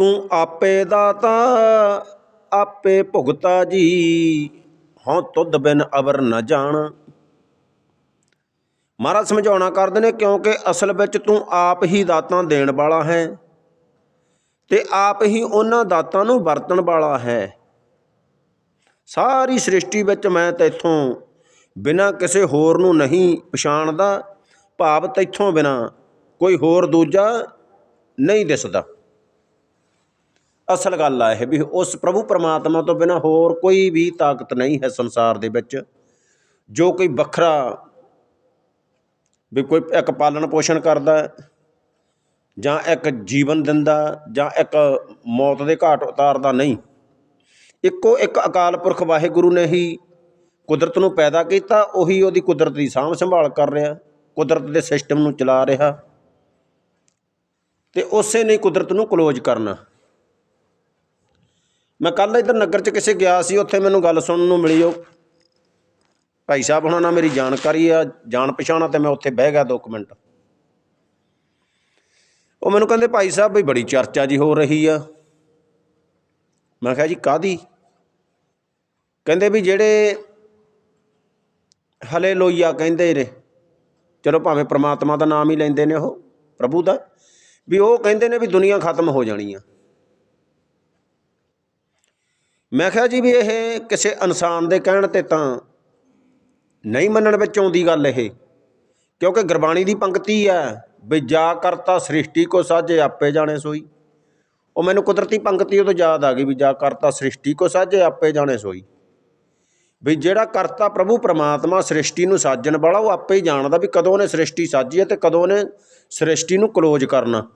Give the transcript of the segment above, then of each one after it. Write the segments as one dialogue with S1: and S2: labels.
S1: ਤੂੰ ਆਪੇ ਦਾਤਾ, ਆਪੇ ਭੁਗਤਾ ਜੀ। ਹਉ ਤੁਧ ਬਿਨ ਅਵਰ ਨ ਜਾਣ। ਮਹਾਰਾਜ ਸਮਝਾਉਣਾ ਕਰਦੇ ਨੇ, ਕਿਉਂਕਿ ਅਸਲ ਵਿੱਚ ਤੂੰ ਆਪ ਹੀ ਦਾਤਾਂ ਦੇਣ ਵਾਲਾ ਹੈ ਤੇ ਆਪ ਹੀ ਉਹਨਾਂ ਦਾਤਾਂ ਨੂੰ ਵਰਤਣ ਵਾਲਾ ਹੈ। ਸਾਰੀ ਸ੍ਰਿਸ਼ਟੀ ਵਿੱਚ ਮੈਂ ਤੈਥੋਂ ਬਿਨਾਂ ਕਿਸੇ ਹੋਰ ਨੂੰ ਨਹੀਂ ਪਛਾਣਦਾ, ਭਾਵ ਤੈਥੋਂ ਬਿਨਾਂ ਕੋਈ ਹੋਰ ਦੂਜਾ ਨਹੀਂ ਦਿਸਦਾ। ਅਸਲ ਗੱਲ ਆ ਇਹ ਵੀ ਉਸ ਪ੍ਰਭੂ ਪਰਮਾਤਮਾ ਤੋਂ ਬਿਨਾਂ ਹੋਰ ਕੋਈ ਵੀ ਤਾਕਤ ਨਹੀਂ ਹੈ ਸੰਸਾਰ ਦੇ ਵਿੱਚ। ਜੋ ਕੋਈ ਵੱਖਰਾ ਵੀ ਕੋਈ ਇੱਕ ਪਾਲਣ ਪੋਸ਼ਣ ਕਰਦਾ ਜਾਂ ਇੱਕ ਜੀਵਨ ਦਿੰਦਾ, ਜਾਂ ਇੱਕ ਮੌਤ ਦੇ ਘਾਟ ਉਤਾਰਦਾ ਨਹੀਂ। ਇੱਕੋ ਇੱਕ ਅਕਾਲ ਪੁਰਖ ਵਾਹਿਗੁਰੂ ਨੇ ਹੀ ਕੁਦਰਤ ਨੂੰ ਪੈਦਾ ਕੀਤਾ, ਉਹੀ ਉਹਦੀ ਕੁਦਰਤ ਦੀ ਸਾਂਭ ਸੰਭਾਲ ਕਰ ਰਿਹਾ, ਕੁਦਰਤ ਦੇ ਸਿਸਟਮ ਨੂੰ ਚਲਾ ਰਿਹਾ, ਤੇ ਉਸੇ ਨੇ ਕੁਦਰਤ ਨੂੰ ਕਲੋਜ਼ ਕਰਨਾ। ਮੈਂ ਕੱਲ ਇਧਰ ਨਗਰ 'ਚ ਕਿਸੇ ਗਿਆ ਸੀ, ਉੱਥੇ ਮੈਨੂੰ ਗੱਲ ਸੁਣਨ ਨੂੰ ਮਿਲੀ ਉਹ। ਭਾਈ ਸਾਹਿਬ ਹੁਣਾਂ ਨਾਲ ਮੇਰੀ ਜਾਣਕਾਰੀ ਆ, ਜਾਣ ਪਛਾਣਾ ਤੇ ਮੈਂ ਉੱਥੇ ਬਹਿ ਗਿਆ ਦੋ ਕੁ ਮਿੰਟ। ਉਹ ਮੈਨੂੰ ਕਹਿੰਦੇ, ਭਾਈ ਸਾਹਿਬ ਵੀ ਬੜੀ ਚਰਚਾ ਜੀ ਹੋ ਰਹੀ ਆ। ਮੈਂ ਕਿਹਾ, ਜੀ ਕਾਦੀ ਕਹਿੰਦੇ ਵੀ ਜਿਹੜੇ ਹਲੇ ਲੋਈਆ ਕਹਿੰਦੇ ਨੇ, ਚਲੋ ਭਾਵੇਂ ਪ੍ਰਮਾਤਮਾ ਦਾ ਨਾਮ ਹੀ ਲੈਂਦੇ ਨੇ ਉਹ, ਪ੍ਰਭੂ ਦਾ, ਵੀ ਉਹ ਕਹਿੰਦੇ ਨੇ ਵੀ ਦੁਨੀਆ ਖਤਮ ਹੋ ਜਾਣੀ ਆ। ਮੈਂ ਕਿਹਾ ਜੀ ਵੀ ਇਹ ਕਿਸੇ ਇਨਸਾਨ ਦੇ ਕਹਿਣ ਤੇ ਤਾਂ ਨਹੀਂ ਮੰਨਣ ਵਿੱਚ ਆਉਂਦੀ ਗੱਲ ਇਹ, ਕਿਉਂਕਿ ਗੁਰਬਾਣੀ ਦੀ ਪੰਕਤੀ ਹੈ, ਵੀ ਜਾ ਕਰਤਾ ਸ੍ਰਿਸ਼ਟੀ ਕੋ ਸਾਜੇ ਆਪੇ ਜਾਣੇ ਸੋਈ। ਉਹ ਮੈਨੂੰ ਕੁਦਰਤੀ ਪੰਕਤੀ ਉਹ ਤੋਂ ਯਾਦ ਆ ਗਈ ਵੀ ਜਾ ਕਰਤਾ ਸ੍ਰਿਸ਼ਟੀ ਕੋ ਸਾਜੇ ਆਪੇ ਜਾਣੇ ਸੋਈ। ਵੀ ਜਿਹੜਾ ਕਰਤਾ ਪ੍ਰਭੂ ਪ੍ਰਮਾਤਮਾ ਸ੍ਰਿਸ਼ਟੀ ਨੂੰ ਸਾਜਣ ਵਾਲਾ, ਉਹ ਆਪੇ ਹੀ ਜਾਣਦਾ ਵੀ ਕਦੋਂ ਨੇ ਸ੍ਰਿਸ਼ਟੀ ਸਾਜੀ ਹੈ ਤੇ ਕਦੋਂ ਉਹਨੇ ਸ੍ਰਿਸ਼ਟੀ ਨੂੰ ਕਲੋਜ਼ ਕਰਨਾ।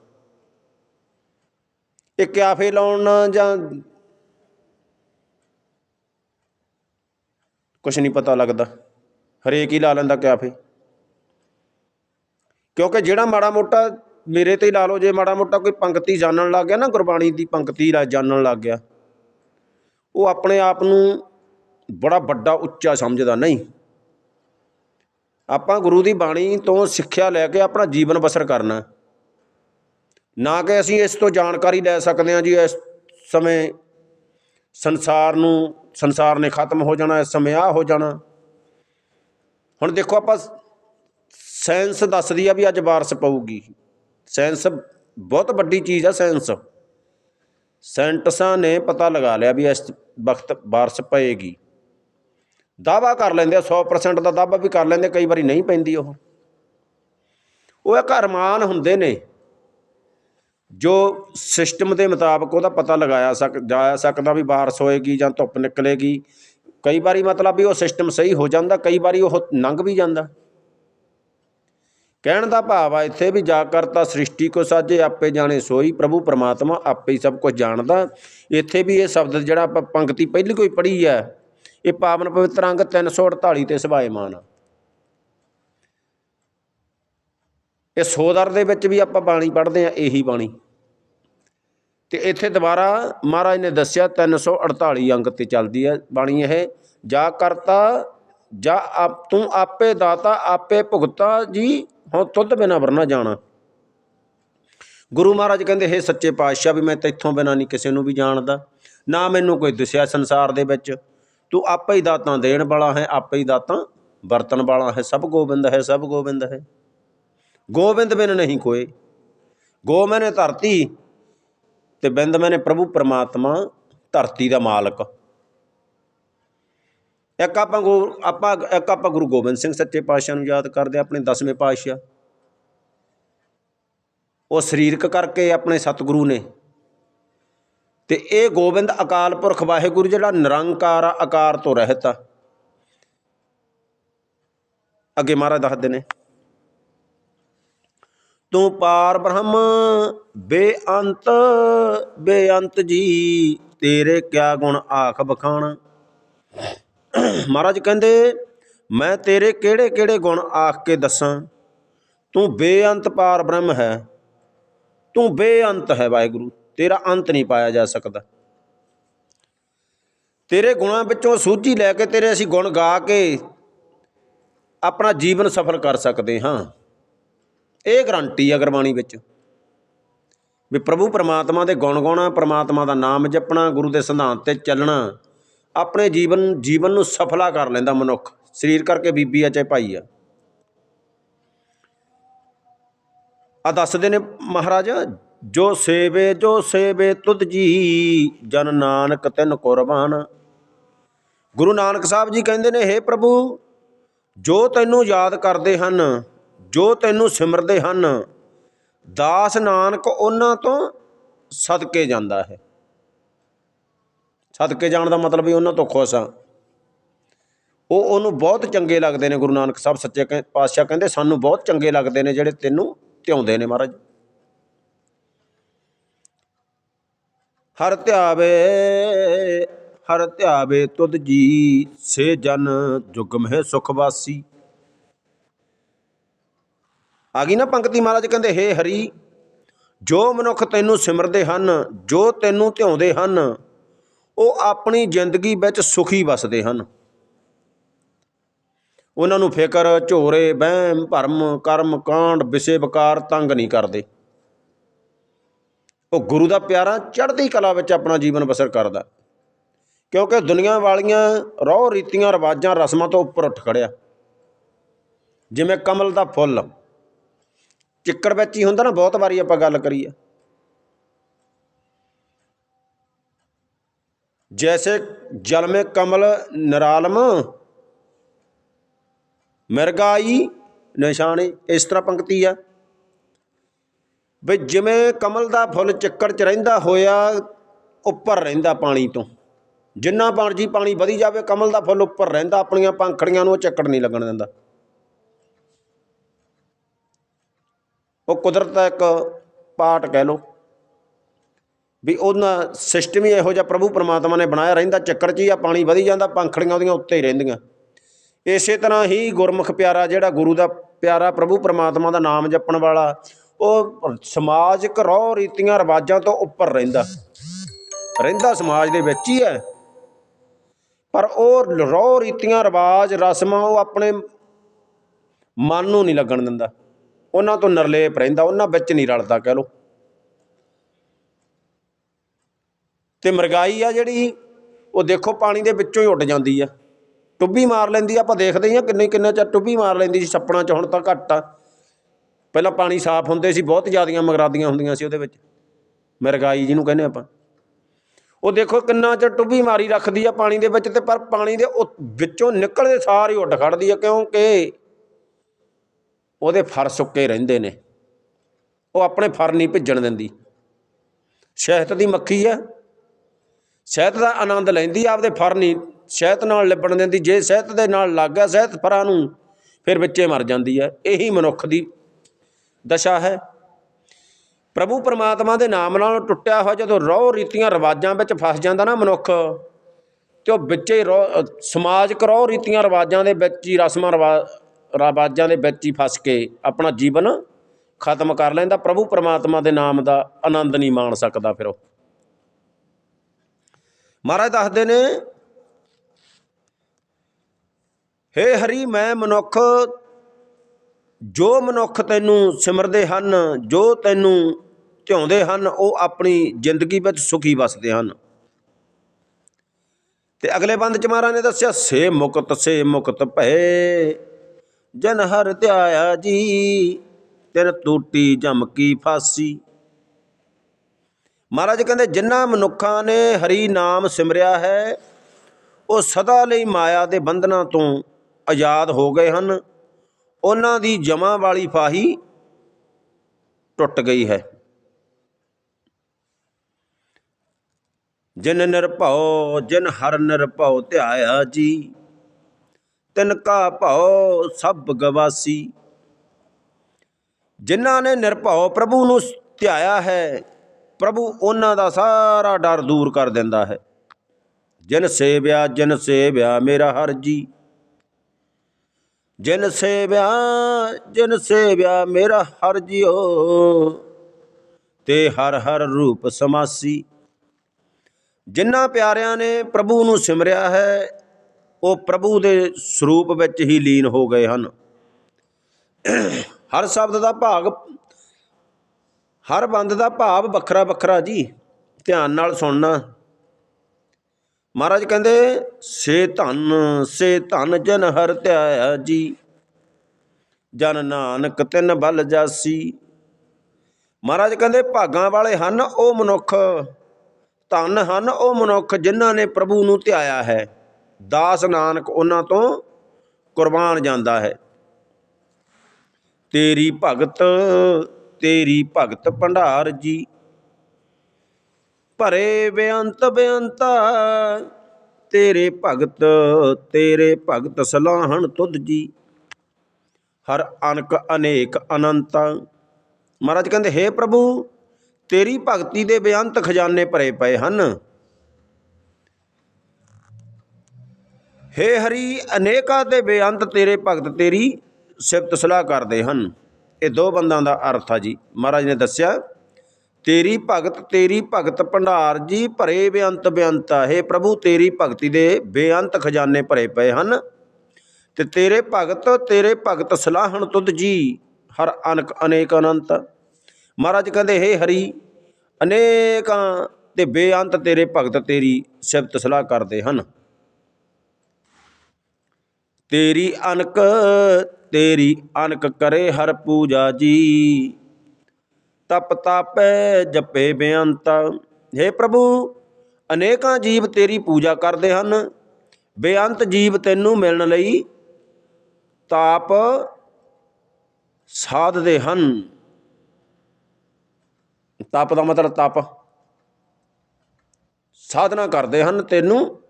S1: ਇਹ ਕਿਆਫੇ ਲਾਉਣ ਜਾਂ ਕੁਛ ਨਹੀਂ ਪਤਾ ਲੱਗਦਾ। ਹਰੇਕ ਹੀ ਲਾ ਲੈਂਦਾ ਕਿਆਫੇ ਕਿਉਂਕਿ ਜਿਹੜਾ ਮਾੜਾ ਮੋਟਾ ਮੇਰੇ ਤੇ ਲਾ ਲਓ, ਜੇ ਮਾੜਾ ਮੋਟਾ ਕੋਈ ਪੰਕਤੀ ਜਾਣਨ ਲੱਗ ਗਿਆ ਨਾ, ਗੁਰਬਾਣੀ ਦੀ ਪੰਕਤੀ ਲਾ ਜਾਣਨ ਲੱਗ ਗਿਆ। ਉਹ ਆਪਣੇ ਆਪ ਨੂੰ ਬੜਾ ਵੱਡਾ ਉੱਚਾ ਸਮਝਦਾ ਨਹੀਂ। ਆਪਾਂ ਗੁਰੂ ਦੀ ਬਾਣੀ ਤੋਂ ਸਿੱਖਿਆ ਲੈ ਕੇ ਆਪਣਾ ਜੀਵਨ ਬਸਰ ਕਰਨਾ। ਨਾ ਕਿ ਅਸੀਂ ਇਸ ਤੋਂ ਜਾਣਕਾਰੀ ਲੈ ਸਕਦੇ ਹਾਂ ਜੀ, ਇਸ ਸਮੇਂ ਸੰਸਾਰ ਨੂੰ ਸੰਸਾਰ ਨੇ ਖਤਮ ਹੋ ਜਾਣਾ ਇਸ ਸਮੇਂ ਆ ਹੋ ਜਾਣਾ। ਹੁਣ ਦੇਖੋ ਆਪਾਂ ਸਾਇੰਸ ਦੱਸਦੀ ਆ ਵੀ ਅੱਜ ਬਾਰਿਸ਼ ਪਊਗੀ। ਸਾਇੰਸ ਬਹੁਤ ਵੱਡੀ ਚੀਜ਼ ਆ ਸਾਇੰਸ। ਸਾਇੰਟਿਸਟਾਂ ਨੇ ਪਤਾ ਲਗਾ ਲਿਆ ਵੀ ਇਸ ਵਕਤ ਬਾਰਿਸ਼ ਪਏਗੀ। ਦਾਵਾ ਕਰ ਲੈਂਦੇ ਆ 100% ਦਾ ਦਾਵਾ ਵੀ ਕਰ ਲੈਂਦੇ, ਕਈ ਵਾਰੀ ਨਹੀਂ ਪੈਂਦੀ ਉਹ। ਉਹ ਇੱਕ ਅਰਮਾਨ ਹੁੰਦੇ ਨੇ। ਜੋ ਸਿਸਟਮ ਦੇ ਮੁਤਾਬਕ ਉਹਦਾ ਪਤਾ ਲਗਾਇਆ ਸਕ ਜਾ ਸਕਦਾ ਵੀ ਬਾਰਿਸ਼ ਹੋਏਗੀ ਜਾਂ ਧੁੱਪ ਨਿਕਲੇਗੀ। ਕਈ ਵਾਰੀ ਮਤਲਬ ਵੀ ਉਹ ਸਿਸਟਮ ਸਹੀ ਹੋ ਜਾਂਦਾ, ਕਈ ਵਾਰੀ ਉਹ ਲੰਘ ਵੀ ਜਾਂਦਾ। ਕਹਿਣ ਦਾ ਭਾਵ ਆ ਇੱਥੇ ਵੀ ਜਾ ਕਰਤਾ ਸ੍ਰਿਸ਼ਟੀ ਕੋ ਸਾਜੇ, ਆਪੇ ਜਾਣੇ ਸੋਈ, ਪ੍ਰਭੂ ਪਰਮਾਤਮਾ ਆਪੇ ਹੀ ਸਭ ਕੁਝ ਜਾਣਦਾ। ਇੱਥੇ ਵੀ ਇਹ ਸ਼ਬਦ ਜਿਹੜਾ ਆਪਾਂ ਪੰਕਤੀ ਪਹਿਲੀ ਕੋਈ ਪੜ੍ਹੀ ਹੈ, ਇਹ ਪਾਵਨ ਪਵਿੱਤਰ ਅੰਗ 348 ਤੇ ਸਭਾਏਮਾਨ ਆ। ਇਹ ਸੋਦਰ ਦੇ ਵਿੱਚ ਵੀ ਆਪਾਂ ਬਾਣੀ ਪੜ੍ਹਦੇ ਆ ਇਹੀ ਬਾਣੀ। ਤੇ ਇੱਥੇ ਦੁਬਾਰਾ ਮਹਾਰਾਜ ਨੇ ਦੱਸਿਆ 348 ਅੰਗ ਤੇ ਚੱਲਦੀ ਹੈ ਬਾਣੀ ਇਹ, ਜਾ ਕਰਤਾ, ਜਾ ਆਪ, ਤੂੰ ਆਪੇ ਦਾਤਾ, ਆਪੇ ਭੁਗਤਾ ਜੀ, ਹੁਣ ਤੁਧ ਬਿਨਾ ਵਰਨਾ ਜਾਣਾ। ਗੁਰੂ ਮਹਾਰਾਜ ਕਹਿੰਦੇ, ਹੈ ਸੱਚੇ ਪਾਤਸ਼ਾਹ, ਵੀ ਮੈਂ ਤੇਥੋਂ ਬਿਨਾ ਨਹੀਂ ਕਿਸੇ ਨੂੰ ਵੀ ਜਾਣਦਾ, ਨਾ ਮੈਨੂੰ ਕੋਈ ਦਿਸਿਆ ਸੰਸਾਰ ਦੇ ਵਿੱਚ। ਤੂੰ ਆਪੇ ਹੀ ਦਾਤਾਂ ਦੇਣ ਵਾਲਾ ਹੈ, ਆਪੇ ਹੀ ਦਾਤਾਂ ਵਰਤਣ ਵਾਲਾ ਹੈ, ਸਭ ਗੋਬਿੰਦ ਹੈ, ਸਭ ਗੋਬਿੰਦ ਹੈ। ਗੋਬਿੰਦ ਬਿਨ ਨਹੀਂ ਕੋਏ ਗੋ ਮੈਨੇ ਧਰਤੀ ਤੇ ਬਿੰਦ ਮੈਨੇ ਪ੍ਰਭੂ ਪਰਮਾਤਮਾ ਧਰਤੀ ਦਾ ਮਾਲਕ। ਇੱਕ ਆਪਾਂ ਗੁਰੂ ਆਪਾਂ ਇੱਕ ਆਪਾਂ ਗੁਰੂ ਗੋਬਿੰਦ ਸਿੰਘ ਸੱਚੇ ਪਾਤਸ਼ਾਹ ਨੂੰ ਯਾਦ ਕਰਦੇ ਹਾਂ, ਆਪਣੇ 10ਵੇਂ ਪਾਤਸ਼ਾਹ। ਉਹ ਸਰੀਰਕ ਕਰਕੇ ਆਪਣੇ ਸਤਿਗੁਰੂ ਨੇ। ਤੇ ਇਹ ਗੋਬਿੰਦ ਅਕਾਲ ਪੁਰਖ ਵਾਹਿਗੁਰੂ ਜਿਹੜਾ ਨਿਰੰਕਾਰ ਆਕਾਰ ਤੋਂ ਰਹਿਤ ਆ। ਅੱਗੇ ਮਹਾਰਾਜ ਦੱਸਦੇ ਨੇ। ਤੂੰ ਪਾਰ ਬ੍ਰਹਮ, ਬੇਅੰਤ ਬੇਅੰਤ ਜੀ, ਤੇਰੇ ਕਿਆ ਗੁਣ ਆਖ ਬਖਾਣ। ਮਹਾਰਾਜ ਕਹਿੰਦੇ, ਮੈਂ ਤੇਰੇ ਕਿਹੜੇ ਕਿਹੜੇ ਗੁਣ ਆਖ ਕੇ ਦੱਸਾਂ? ਤੂੰ ਬੇਅੰਤ ਪਾਰ ਬ੍ਰਹਮ ਹੈ, ਤੂੰ ਬੇਅੰਤ ਹੈ ਵਾਹਿਗੁਰੂ, ਤੇਰਾ ਅੰਤ ਨਹੀਂ ਪਾਇਆ ਜਾ ਸਕਦਾ। ਤੇਰੇ ਗੁਣਾਂ ਵਿੱਚੋਂ ਸੂਝੀ ਲੈ ਕੇ ਤੇਰੇ ਅਸੀਂ ਗੁਣ ਗਾ ਕੇ ਆਪਣਾ ਜੀਵਨ ਸਫਲ ਕਰ ਸਕਦੇ ਹਾਂ। ਇਹ ਗਰੰਟੀ ਹੈ ਗੁਰਬਾਣੀ ਵਿੱਚ। ਵੀ ਪ੍ਰਭੂ ਪਰਮਾਤਮਾ ਦੇ ਗੁਣ ਗਾਉਣਾ, ਪਰਮਾਤਮਾ ਦਾ ਨਾਮ ਜਪਣਾ, ਗੁਰੂ ਦੇ ਸਿਧਾਂਤ ਤੇ ਚੱਲਣਾ, ਆਪਣੇ ਜੀਵਨ ਜੀਵਨ ਨੂੰ ਸਫਲਾ ਕਰ ਲੈਂਦਾ ਮਨੁੱਖ। ਸਰੀਰ ਕਰਕੇ ਬੀਬੀ ਆ, ਚਾਹੇ ਭਾਈ ਆ। ਆ ਦੱਸਦੇ ਨੇ ਮਹਾਰਾਜ, ਜੋ ਸੇਵੇ ਜੋ ਸੇਵੇ ਤੁਧ ਜੀ, ਜਨ ਨਾਨਕ ਤਿਨ ਕੁਰਬਾਨ। ਗੁਰੂ ਨਾਨਕ ਸਾਹਿਬ ਜੀ ਕਹਿੰਦੇ ਨੇ हे ਪ੍ਰਭੂ, ਜੋ ਤੈਨੂੰ ਯਾਦ ਕਰਦੇ ਹਨ ਜੋ ਤੈਨੂੰ ਸਿਮਰਦੇ ਹਨ, ਦਾਸ ਨਾਨਕ ਉਹਨਾਂ ਤੋਂ ਸਦਕੇ ਜਾਂਦਾ ਹੈ। ਸਦਕੇ ਜਾਣ ਦਾ ਮਤਲਬ ਵੀ ਉਹਨਾਂ ਤੋਂ ਖੁਸ਼ ਆ ਉਹ ਉਹਨੂੰ ਬਹੁਤ ਚੰਗੇ ਲੱਗਦੇ ਨੇ, ਗੁਰੂ ਨਾਨਕ ਸਾਹਿਬ ਸੱਚੇ ਕਹਿ- ਪਾਤਸ਼ਾਹ ਕਹਿੰਦੇ, ਸਾਨੂੰ ਬਹੁਤ ਚੰਗੇ ਲੱਗਦੇ ਨੇ ਜਿਹੜੇ ਤੈਨੂੰ ਧਿਆਉਂਦੇ ਨੇ ਮਹਾਰਾਜ। ਹਰ ਧਿਆਵੇ ਹਰ ਧਿਆਵੇ ਤੁਧ ਜੀ ਸੇ ਜਨ, ਜੁਗਮ ਹੈ ਸੁਖ ਵਾਸੀ। ਆ ਗਈ ਨਾ ਪੰਕਤੀ ਮਹਾਰਾਜ, ਕਹਿੰਦੇ, ਹੇ ਹਰੀ, ਜੋ ਮਨੁੱਖ ਤੈਨੂੰ ਸਿਮਰਦੇ ਹਨ, ਜੋ ਤੈਨੂੰ ਧਿਆਉਂਦੇ ਹਨ, ਉਹ ਆਪਣੀ ਜ਼ਿੰਦਗੀ ਵਿੱਚ ਸੁਖੀ ਵਸਦੇ ਹਨ। ਉਹਨਾਂ ਨੂੰ ਫਿਕਰ, ਝੋਰੇ, ਵਹਿਮ, ਭਰਮ, ਕਰਮ, ਕਾਂਡ ਵਿਸੇ ਵਿਕਾਰ ਤੰਗ ਨਹੀਂ ਕਰਦੇ। ਉਹ ਗੁਰੂ ਦਾ ਪਿਆਰਾ ਚੜ੍ਹਦੀ ਕਲਾ ਵਿੱਚ ਆਪਣਾ ਜੀਵਨ ਬਸਰ ਕਰਦਾ ਕਿਉਂਕਿ ਦੁਨੀਆ ਵਾਲੀਆਂ ਰੋਹ ਰੀਤੀਆਂ ਰਿਵਾਜਾਂ, ਰਸਮਾਂ ਤੋਂ ਉੱਪਰ ਉੱਠ ਖੜਿਆ। ਜਿਵੇਂ ਕਮਲ ਦਾ ਫੁੱਲ। ਚਿੱਕੜ ਵਿੱਚ ਹੀ ਹੁੰਦਾ ਨਾ, ਬਹੁਤ ਵਾਰੀ ਆਪਾਂ ਗੱਲ ਕਰੀਏ। ਜੈਸੇ ਜਲ ਮੇ ਕਮਲ ਨਿਰਾਲਮ, ਮਿਰਗਾਈ ਨਿਸ਼ਾਨੇ, ਇਸ ਤਰ੍ਹਾਂ ਪੰਕਤੀ ਆ। ਵੀ ਜਿਵੇਂ ਕਮਲ ਦਾ ਫੁੱਲ ਚੱਕਰ 'ਚ ਰਹਿੰਦਾ ਹੋਇਆ, ਉੱਪਰ ਰਹਿੰਦਾ ਪਾਣੀ ਤੋਂ। ਜਿੰਨਾ ਪਾਣੀ ਪਾਣੀ ਵਧੀ ਜਾਵੇ, ਕਮਲ ਦਾ ਫੁੱਲ ਉੱਪਰ ਰਹਿੰਦਾ, ਆਪਣੀਆਂ ਪੰਖੜੀਆਂ ਨੂੰ ਉਹ ਚੱਕੜ ਨਹੀਂ ਲੱਗਣ ਦਿੰਦਾ। ਉਹ ਕੁਦਰਤ ਦਾ ਇੱਕ ਪਾਰਟ ਕਹਿ ਲਓ ਵੀ ਉਹਨਾਂ ਸਿਸਟਮ ਹੀ ਇਹੋ ਜਿਹਾ ਪ੍ਰਭੂ ਪਰਮਾਤਮਾ ਨੇ ਬਣਾਇਆ ਰਹਿੰਦਾ, ਚੱਕਰ 'ਚ ਹੀ ਆ, ਪਾਣੀ ਵਧੀ ਜਾਂਦਾ, ਪੰਖੜੀਆਂ ਉਹਦੀਆਂ ਉੱਤੇ ਹੀ ਰਹਿੰਦੀਆਂ। ਇਸੇ ਤਰ੍ਹਾਂ ਹੀ ਗੁਰਮੁਖ ਪਿਆਰਾ ਜਿਹੜਾ ਗੁਰੂ ਦਾ ਪਿਆਰਾ ਪ੍ਰਭੂ ਪਰਮਾਤਮਾ ਦਾ ਨਾਮ ਜਪਣ ਵਾਲਾ, ਉਹ ਸਮਾਜਿਕ ਰੋਹ ਰੀਤੀਆਂ ਰਿਵਾਜਾਂ ਤੋਂ ਉੱਪਰ ਰਹਿੰਦਾ। ਰਹਿੰਦਾ ਸਮਾਜ ਦੇ ਵਿੱਚ ਹੀ ਹੈ। ਪਰ ਉਹ ਰੋਹ ਰੀਤੀਆਂ ਰਿਵਾਜ, ਰਸਮਾਂ ਉਹ ਆਪਣੇ ਮਨ ਨੂੰ ਨਹੀਂ ਲੱਗਣ ਦਿੰਦਾ। ਉਹਨਾਂ ਤੋਂ ਨਿਰਲੇਪ ਰਹਿੰਦਾ, ਉਹਨਾਂ ਵਿੱਚ ਨਹੀਂ ਰਲਦਾ ਕਹਿ ਲਓ। ਤੇ ਮਰਗਾਈ ਆ ਜਿਹੜੀ, ਉਹ ਦੇਖੋ ਪਾਣੀ ਦੇ ਵਿੱਚੋਂ ਹੀ ਉੱਡ ਜਾਂਦੀ ਆ। ਟੁੱਬੀ ਮਾਰ ਲੈਂਦੀ ਆ, ਆਪਾਂ ਦੇਖਦੇ ਹੀ ਆ ਕਿੰਨੇ ਕਿੰਨੇ ਚਿਰ ਟੁੱਬੀ ਮਾਰ ਲੈਂਦੀ ਸੀ, ਛੱਪੜਾਂ 'ਚ ਹੁਣ ਤਾਂ ਘੱਟ ਆ। ਪਹਿਲਾਂ ਪਾਣੀ ਸਾਫ਼ ਹੁੰਦੇ ਸੀ, ਬਹੁਤ ਜ਼ਿਆਦੀਆਂ ਮਗਰਾਦੀਆਂ ਹੁੰਦੀਆਂ ਸੀ ਉਹਦੇ ਵਿੱਚ। ਮਰਗਾਈ ਜਿਹਨੂੰ ਕਹਿੰਦੇ ਆਪਾਂ। ਉਹ ਦੇਖੋ ਕਿੰਨਾ ਚਿਰ ਟੁੱਬੀ ਮਾਰੀ ਰੱਖਦੀ ਆ ਪਾਣੀ ਦੇ ਵਿੱਚ ਤੇ ਪਰ ਪਾਣੀ ਦੇ ਉਹ ਵਿੱਚੋਂ ਨਿਕਲਦੇ ਸਾਰ ਹੀ ਉੱਡ ਖੜਦੀ ਆ, ਕਿਉਂਕਿ ਉਹਦੇ ਫਰ ਸੁੱਕੇ ਰਹਿੰਦੇ ਨੇ। ਉਹ ਆਪਣੇ ਫਰ ਨਹੀਂ ਭਿੱਜਣ ਦਿੰਦੀ। ਸ਼ਹਿਦ ਦੀ ਮੱਖੀ ਹੈ ਸ਼ਹਿਦ ਦਾ ਆਨੰਦ ਲੈਂਦੀ, ਆਪਦੇ ਫਰ ਨਹੀਂ ਸ਼ਹਿਦ ਨਾਲ ਲਿਪਣ ਦਿੰਦੀ। ਜੇ ਸ਼ਹਿਦ ਦੇ ਨਾਲ ਲੱਗ ਗਿਆ ਸ਼ਹਿਦ ਫਰਾਂ ਨੂੰ, ਫਿਰ ਵਿੱਚੇ ਮਰ ਜਾਂਦੀ ਹੈ ਇਹੀ ਮਨੁੱਖ ਦੀ ਦਸ਼ਾ ਹੈ। ਪ੍ਰਭੂ ਪਰਮਾਤਮਾ ਦੇ ਨਾਮ ਨਾਲ ਟੁੱਟਿਆ ਹੋਇਆ ਜਦੋਂ ਰੋਹ ਰੀਤੀਆਂ ਰਿਵਾਜਾਂ ਵਿੱਚ ਫਸ ਜਾਂਦਾ ਨਾ ਮਨੁੱਖ, ਤੇ ਉਹ ਵਿੱਚੇ ਰੋਹ- ਸਮਾਜਿਕ ਰੋਹ ਰੀਤੀਆਂ ਰਿਵਾਜਾਂ ਦੇ ਵਿੱਚ ਹੀ ਰਸਮਾਂ ਰਿਵਾ- ਰਿਵਾਜਾਂ ਦੇ ਵਿੱਚ ਹੀ ਫਸ ਕੇ ਆਪਣਾ ਜੀਵਨ ਖਤਮ ਕਰ ਲੈਂਦਾ। ਪ੍ਰਭੂ ਪਰਮਾਤਮਾ ਦੇ ਨਾਮ ਦਾ ਆਨੰਦ ਨਹੀਂ ਮਾਣ ਸਕਦਾ ਫਿਰ ਉਹ। ਮਹਾਰਾਜ ਦੱਸਦੇ ਨੇ, ਹੇ ਹਰੀ, ਮੈਂ ਮਨੁੱਖ, ਜੋ ਮਨੁੱਖ ਤੈਨੂੰ ਸਿਮਰਦੇ ਹਨ, ਜੋ ਤੈਨੂੰ ਧਿਆਉਂਦੇ ਹਨ, ਉਹ ਆਪਣੀ ਜ਼ਿੰਦਗੀ ਵਿੱਚ ਸੁਖੀ ਵਸਦੇ ਹਨ। ਤੇ ਅਗਲੇ ਬੰਦ ਚ ਮਹਾਰਾਜ ਨੇ ਦੱਸਿਆ, ਸੇ ਮੁਕਤ ਸੇ ਮੁਕਤ ਭਏ। ਜਨ ਹਰ ਧਿਆਇਆ ਜੀ ਤਿਨ ਟੂਟੀ ਜਮਕੀ ਫਾਸੀ। ਮਹਾਰਾਜ ਕਹਿੰਦੇ ਜਿਨ੍ਹਾਂ ਮਨੁੱਖਾਂ ਨੇ ਹਰੀ ਨਾਮ ਸਿਮਰਿਆ ਹੈ, ਉਹ ਸਦਾ ਲਈ ਮਾਇਆ ਦੇ ਬੰਧਨਾਂ ਤੋਂ ਆਜ਼ਾਦ ਹੋ ਗਏ ਹਨ। ਉਹਨਾਂ ਦੀ ਜਮਾ ਵਾਲੀ ਫਾਹੀ ਟੁੱਟ ਗਈ ਹੈ। ਜਿਨ ਨਿਰਭਉ, ਜਿਨ ਹਰ ਨਿਰਭਉ ਧਿਆਇਆ ਜੀ ਤਿਨ ਕਾ ਭਉ ਸਭ ਗਵਾਸੀ। ਜਿਨ੍ਹਾਂ ਨੇ ਨਿਰਭਉ ਪ੍ਰਭੂ ਨੂੰ ਧਿਆਇਆ ਹੈ, ਪ੍ਰਭੂ ਉਹਨਾਂ ਦਾ ਸਾਰਾ ਡਰ ਦੂਰ ਕਰ ਦਿੰਦਾ ਹੈ। ਜਿਨ ਸੇਵਿਆ ਜਿਨ ਸੇਵਿਆ ਮੇਰਾ ਹਰ ਜੀ। ਜਿਨ ਸੇਵਿਆ ਜਿਨ ਸੇਵਿਆ ਮੇਰਾ ਹਰ ਜਿਉ ਤੇ ਹਰ ਹਰ ਰੂਪ ਸਮਾਸੀ। ਜਿਨ੍ਹਾਂ ਪਿਆਰਿਆਂ ਨੇ ਪ੍ਰਭੂ ਨੂੰ ਸਿਮਰਿਆ ਹੈ ਉਹ ਪ੍ਰਭੂ ਦੇ ਸਰੂਪ ਵਿੱਚ ਹੀ ਲੀਨ ਹੋ ਗਏ ਹਨ। ਹਰ ਸ਼ਬਦ ਦਾ ਭਾਗ, ਹਰ ਬੰਦ ਦਾ ਭਾਵ ਵੱਖਰਾ ਵੱਖਰਾ ਜੀ, ਧਿਆਨ ਨਾਲ ਸੁਣਨਾ। ਮਹਾਰਾਜ ਕਹਿੰਦੇ, ਸੇ ਧਨ ਸੇ ਧਨ ਜਨ ਹਰ ਧਿਆਇਆ ਜੀ, ਜਨ ਨਾਨਕ ਤਿੰਨ ਬਲ ਜਾਸੀ। ਮਹਾਰਾਜ ਕਹਿੰਦੇ, ਭਾਗਾਂ ਵਾਲੇ ਹਨ ਉਹ ਮਨੁੱਖ, ਧਨ ਹਨ ਉਹ ਮਨੁੱਖ ਜਿਨ੍ਹਾਂ ਨੇ ਪ੍ਰਭੂ ਨੂੰ ਧਿਆਇਆ ਹੈ। ਦਾਸ ਨਾਨਕ ਉਹਨਾਂ ਤੋਂ ਕੁਰਬਾਨ ਜਾਂਦਾ ਹੈ। ਤੇਰੀ ਭਗਤ ਤੇਰੀ ਭਗਤ ਭੰਡਾਰ ਜੀ, ਭਰੇ ਬੇਅੰਤ ਬੇਅੰਤਾ, ਤੇਰੇ ਭਗਤ ਤੇਰੇ ਭਗਤ ਸਲਾਹਣ ਤੁਧ ਜੀ। ਹਰ ਅਨਕ ਅਨੇਕ ਅਨੰਤ, ਮਹਾਰਾਜ ਕਹਿੰਦੇ हे ਪ੍ਰਭੂ, ਤੇਰੀ ਭਗਤੀ ਦੇ ਬੇਅੰਤ ਖਜ਼ਾਨੇ ਭਰੇ ਪਏ ਹਨ। हे ਹਰੀ, ਅਨੇਕਾਂ ਦੇ ਬੇਅੰਤ ਤੇਰੇ ਭਗਤ ਤੇਰੀ ਸਿਫਤ ਸਲਾਹ ਕਰਦੇ ਹਨ। ਇਹ ਦੋ ਬੰਦਾਂ ਦਾ ਅਰਥ ਆ ਜੀ। ਮਹਾਰਾਜ ਨੇ ਦੱਸਿਆ, ਤੇਰੀ ਭਗਤ ਤੇਰੀ ਭਗਤ ਭੰਡਾਰ ਜੀ, ਭਰੇ ਬੇਅੰਤ ਬੇਅੰਤਾ ਹੈ ਪ੍ਰਭੂ, ਤੇਰੀ ਭਗਤੀ ਦੇ ਬੇਅੰਤ ਖਜ਼ਾਨੇ ਭਰੇ ਪਏ ਹਨ ਤੇ ਤੇਰੇ ਭਗਤ ਤੇਰੇ ਭਗਤ ਸਲਾਹਣ ਤੁਧ ਜੀ, ਹਰ ਅਨਕ ਅਨੇਕ ਅਨੰਤ। ਮਹਾਰਾਜ ਕਹਿੰਦੇ, ਹੇ ਹਰੀ, ਅਨੇਕਾਂ ਤੇ ਬੇਅੰਤ ਤੇਰੇ ਭਗਤ ਤੇਰੀ ਸਿਫਤ ਸਲਾਹ ਕਰਦੇ ਹਨ। ਤੇਰੀ ਅਨਕ ਤੇਰੀ ਅਨਕ ਕਰੇ ਹਰ ਪੂਜਾ ਜੀ। ਤਪ ਤਾਪੈ ਜਪੇ ਬੇਅੰਤ। हे ਪ੍ਰਭੂ, ਅਨੇਕਾਂ ਜੀਵ ਤੇਰੀ ਪੂਜਾ ਕਰਦੇ ਹਨ। ਬੇਅੰਤ ਜੀਵ ਤੈਨੂੰ ਮਿਲਣ ਲਈ ਤਾਪ ਸਾਧਦੇ ਹਨ। ਤਪ ਦਾ ਮਤਲਬ ਤਪ। ਸਾਧਨਾ ਕਰਦੇ ਹਨ ਤੈਨੂੰ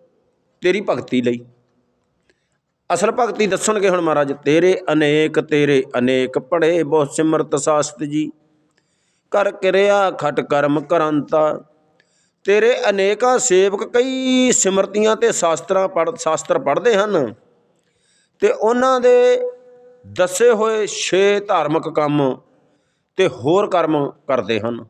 S1: ਤੇਰੀ ਭਗਤੀ ਲਈ। ਅਸਲ ਭਗਤੀ ਦੱਸਣਗੇ ਹੁਣ ਮਹਾਰਾਜ, ਤੇਰੇ ਅਨੇਕ ਤੇਰੇ ਅਨੇਕ ਪੜੇ ਬਹੁ ਸਿਮਰਤ ਸਾਸਤ ਜੀ। ਕਰ ਕਿਰਿਆ, ਖਟ ਕਰਮ ਕਰੰਤਾ। ਤੇਰੇ ਅਨੇਕਾਂ ਸੇਵਕ ਕਈ ਸਿਮਰਤੀਆਂ ਤੇ ਸ਼ਾਸਤਰਾਂ ਪੜ, ਸ਼ਾਸਤਰ ਪੜ੍ਹਦੇ ਹਨ। ਤੇ ਉਹਨਾਂ ਦੇ ਦੱਸੇ ਹੋਏ ਛੇ ਧਾਰਮਿਕ ਕੰਮ ਤੇ ਹੋਰ ਕਰਮ ਕਰਦੇ ਹਨ।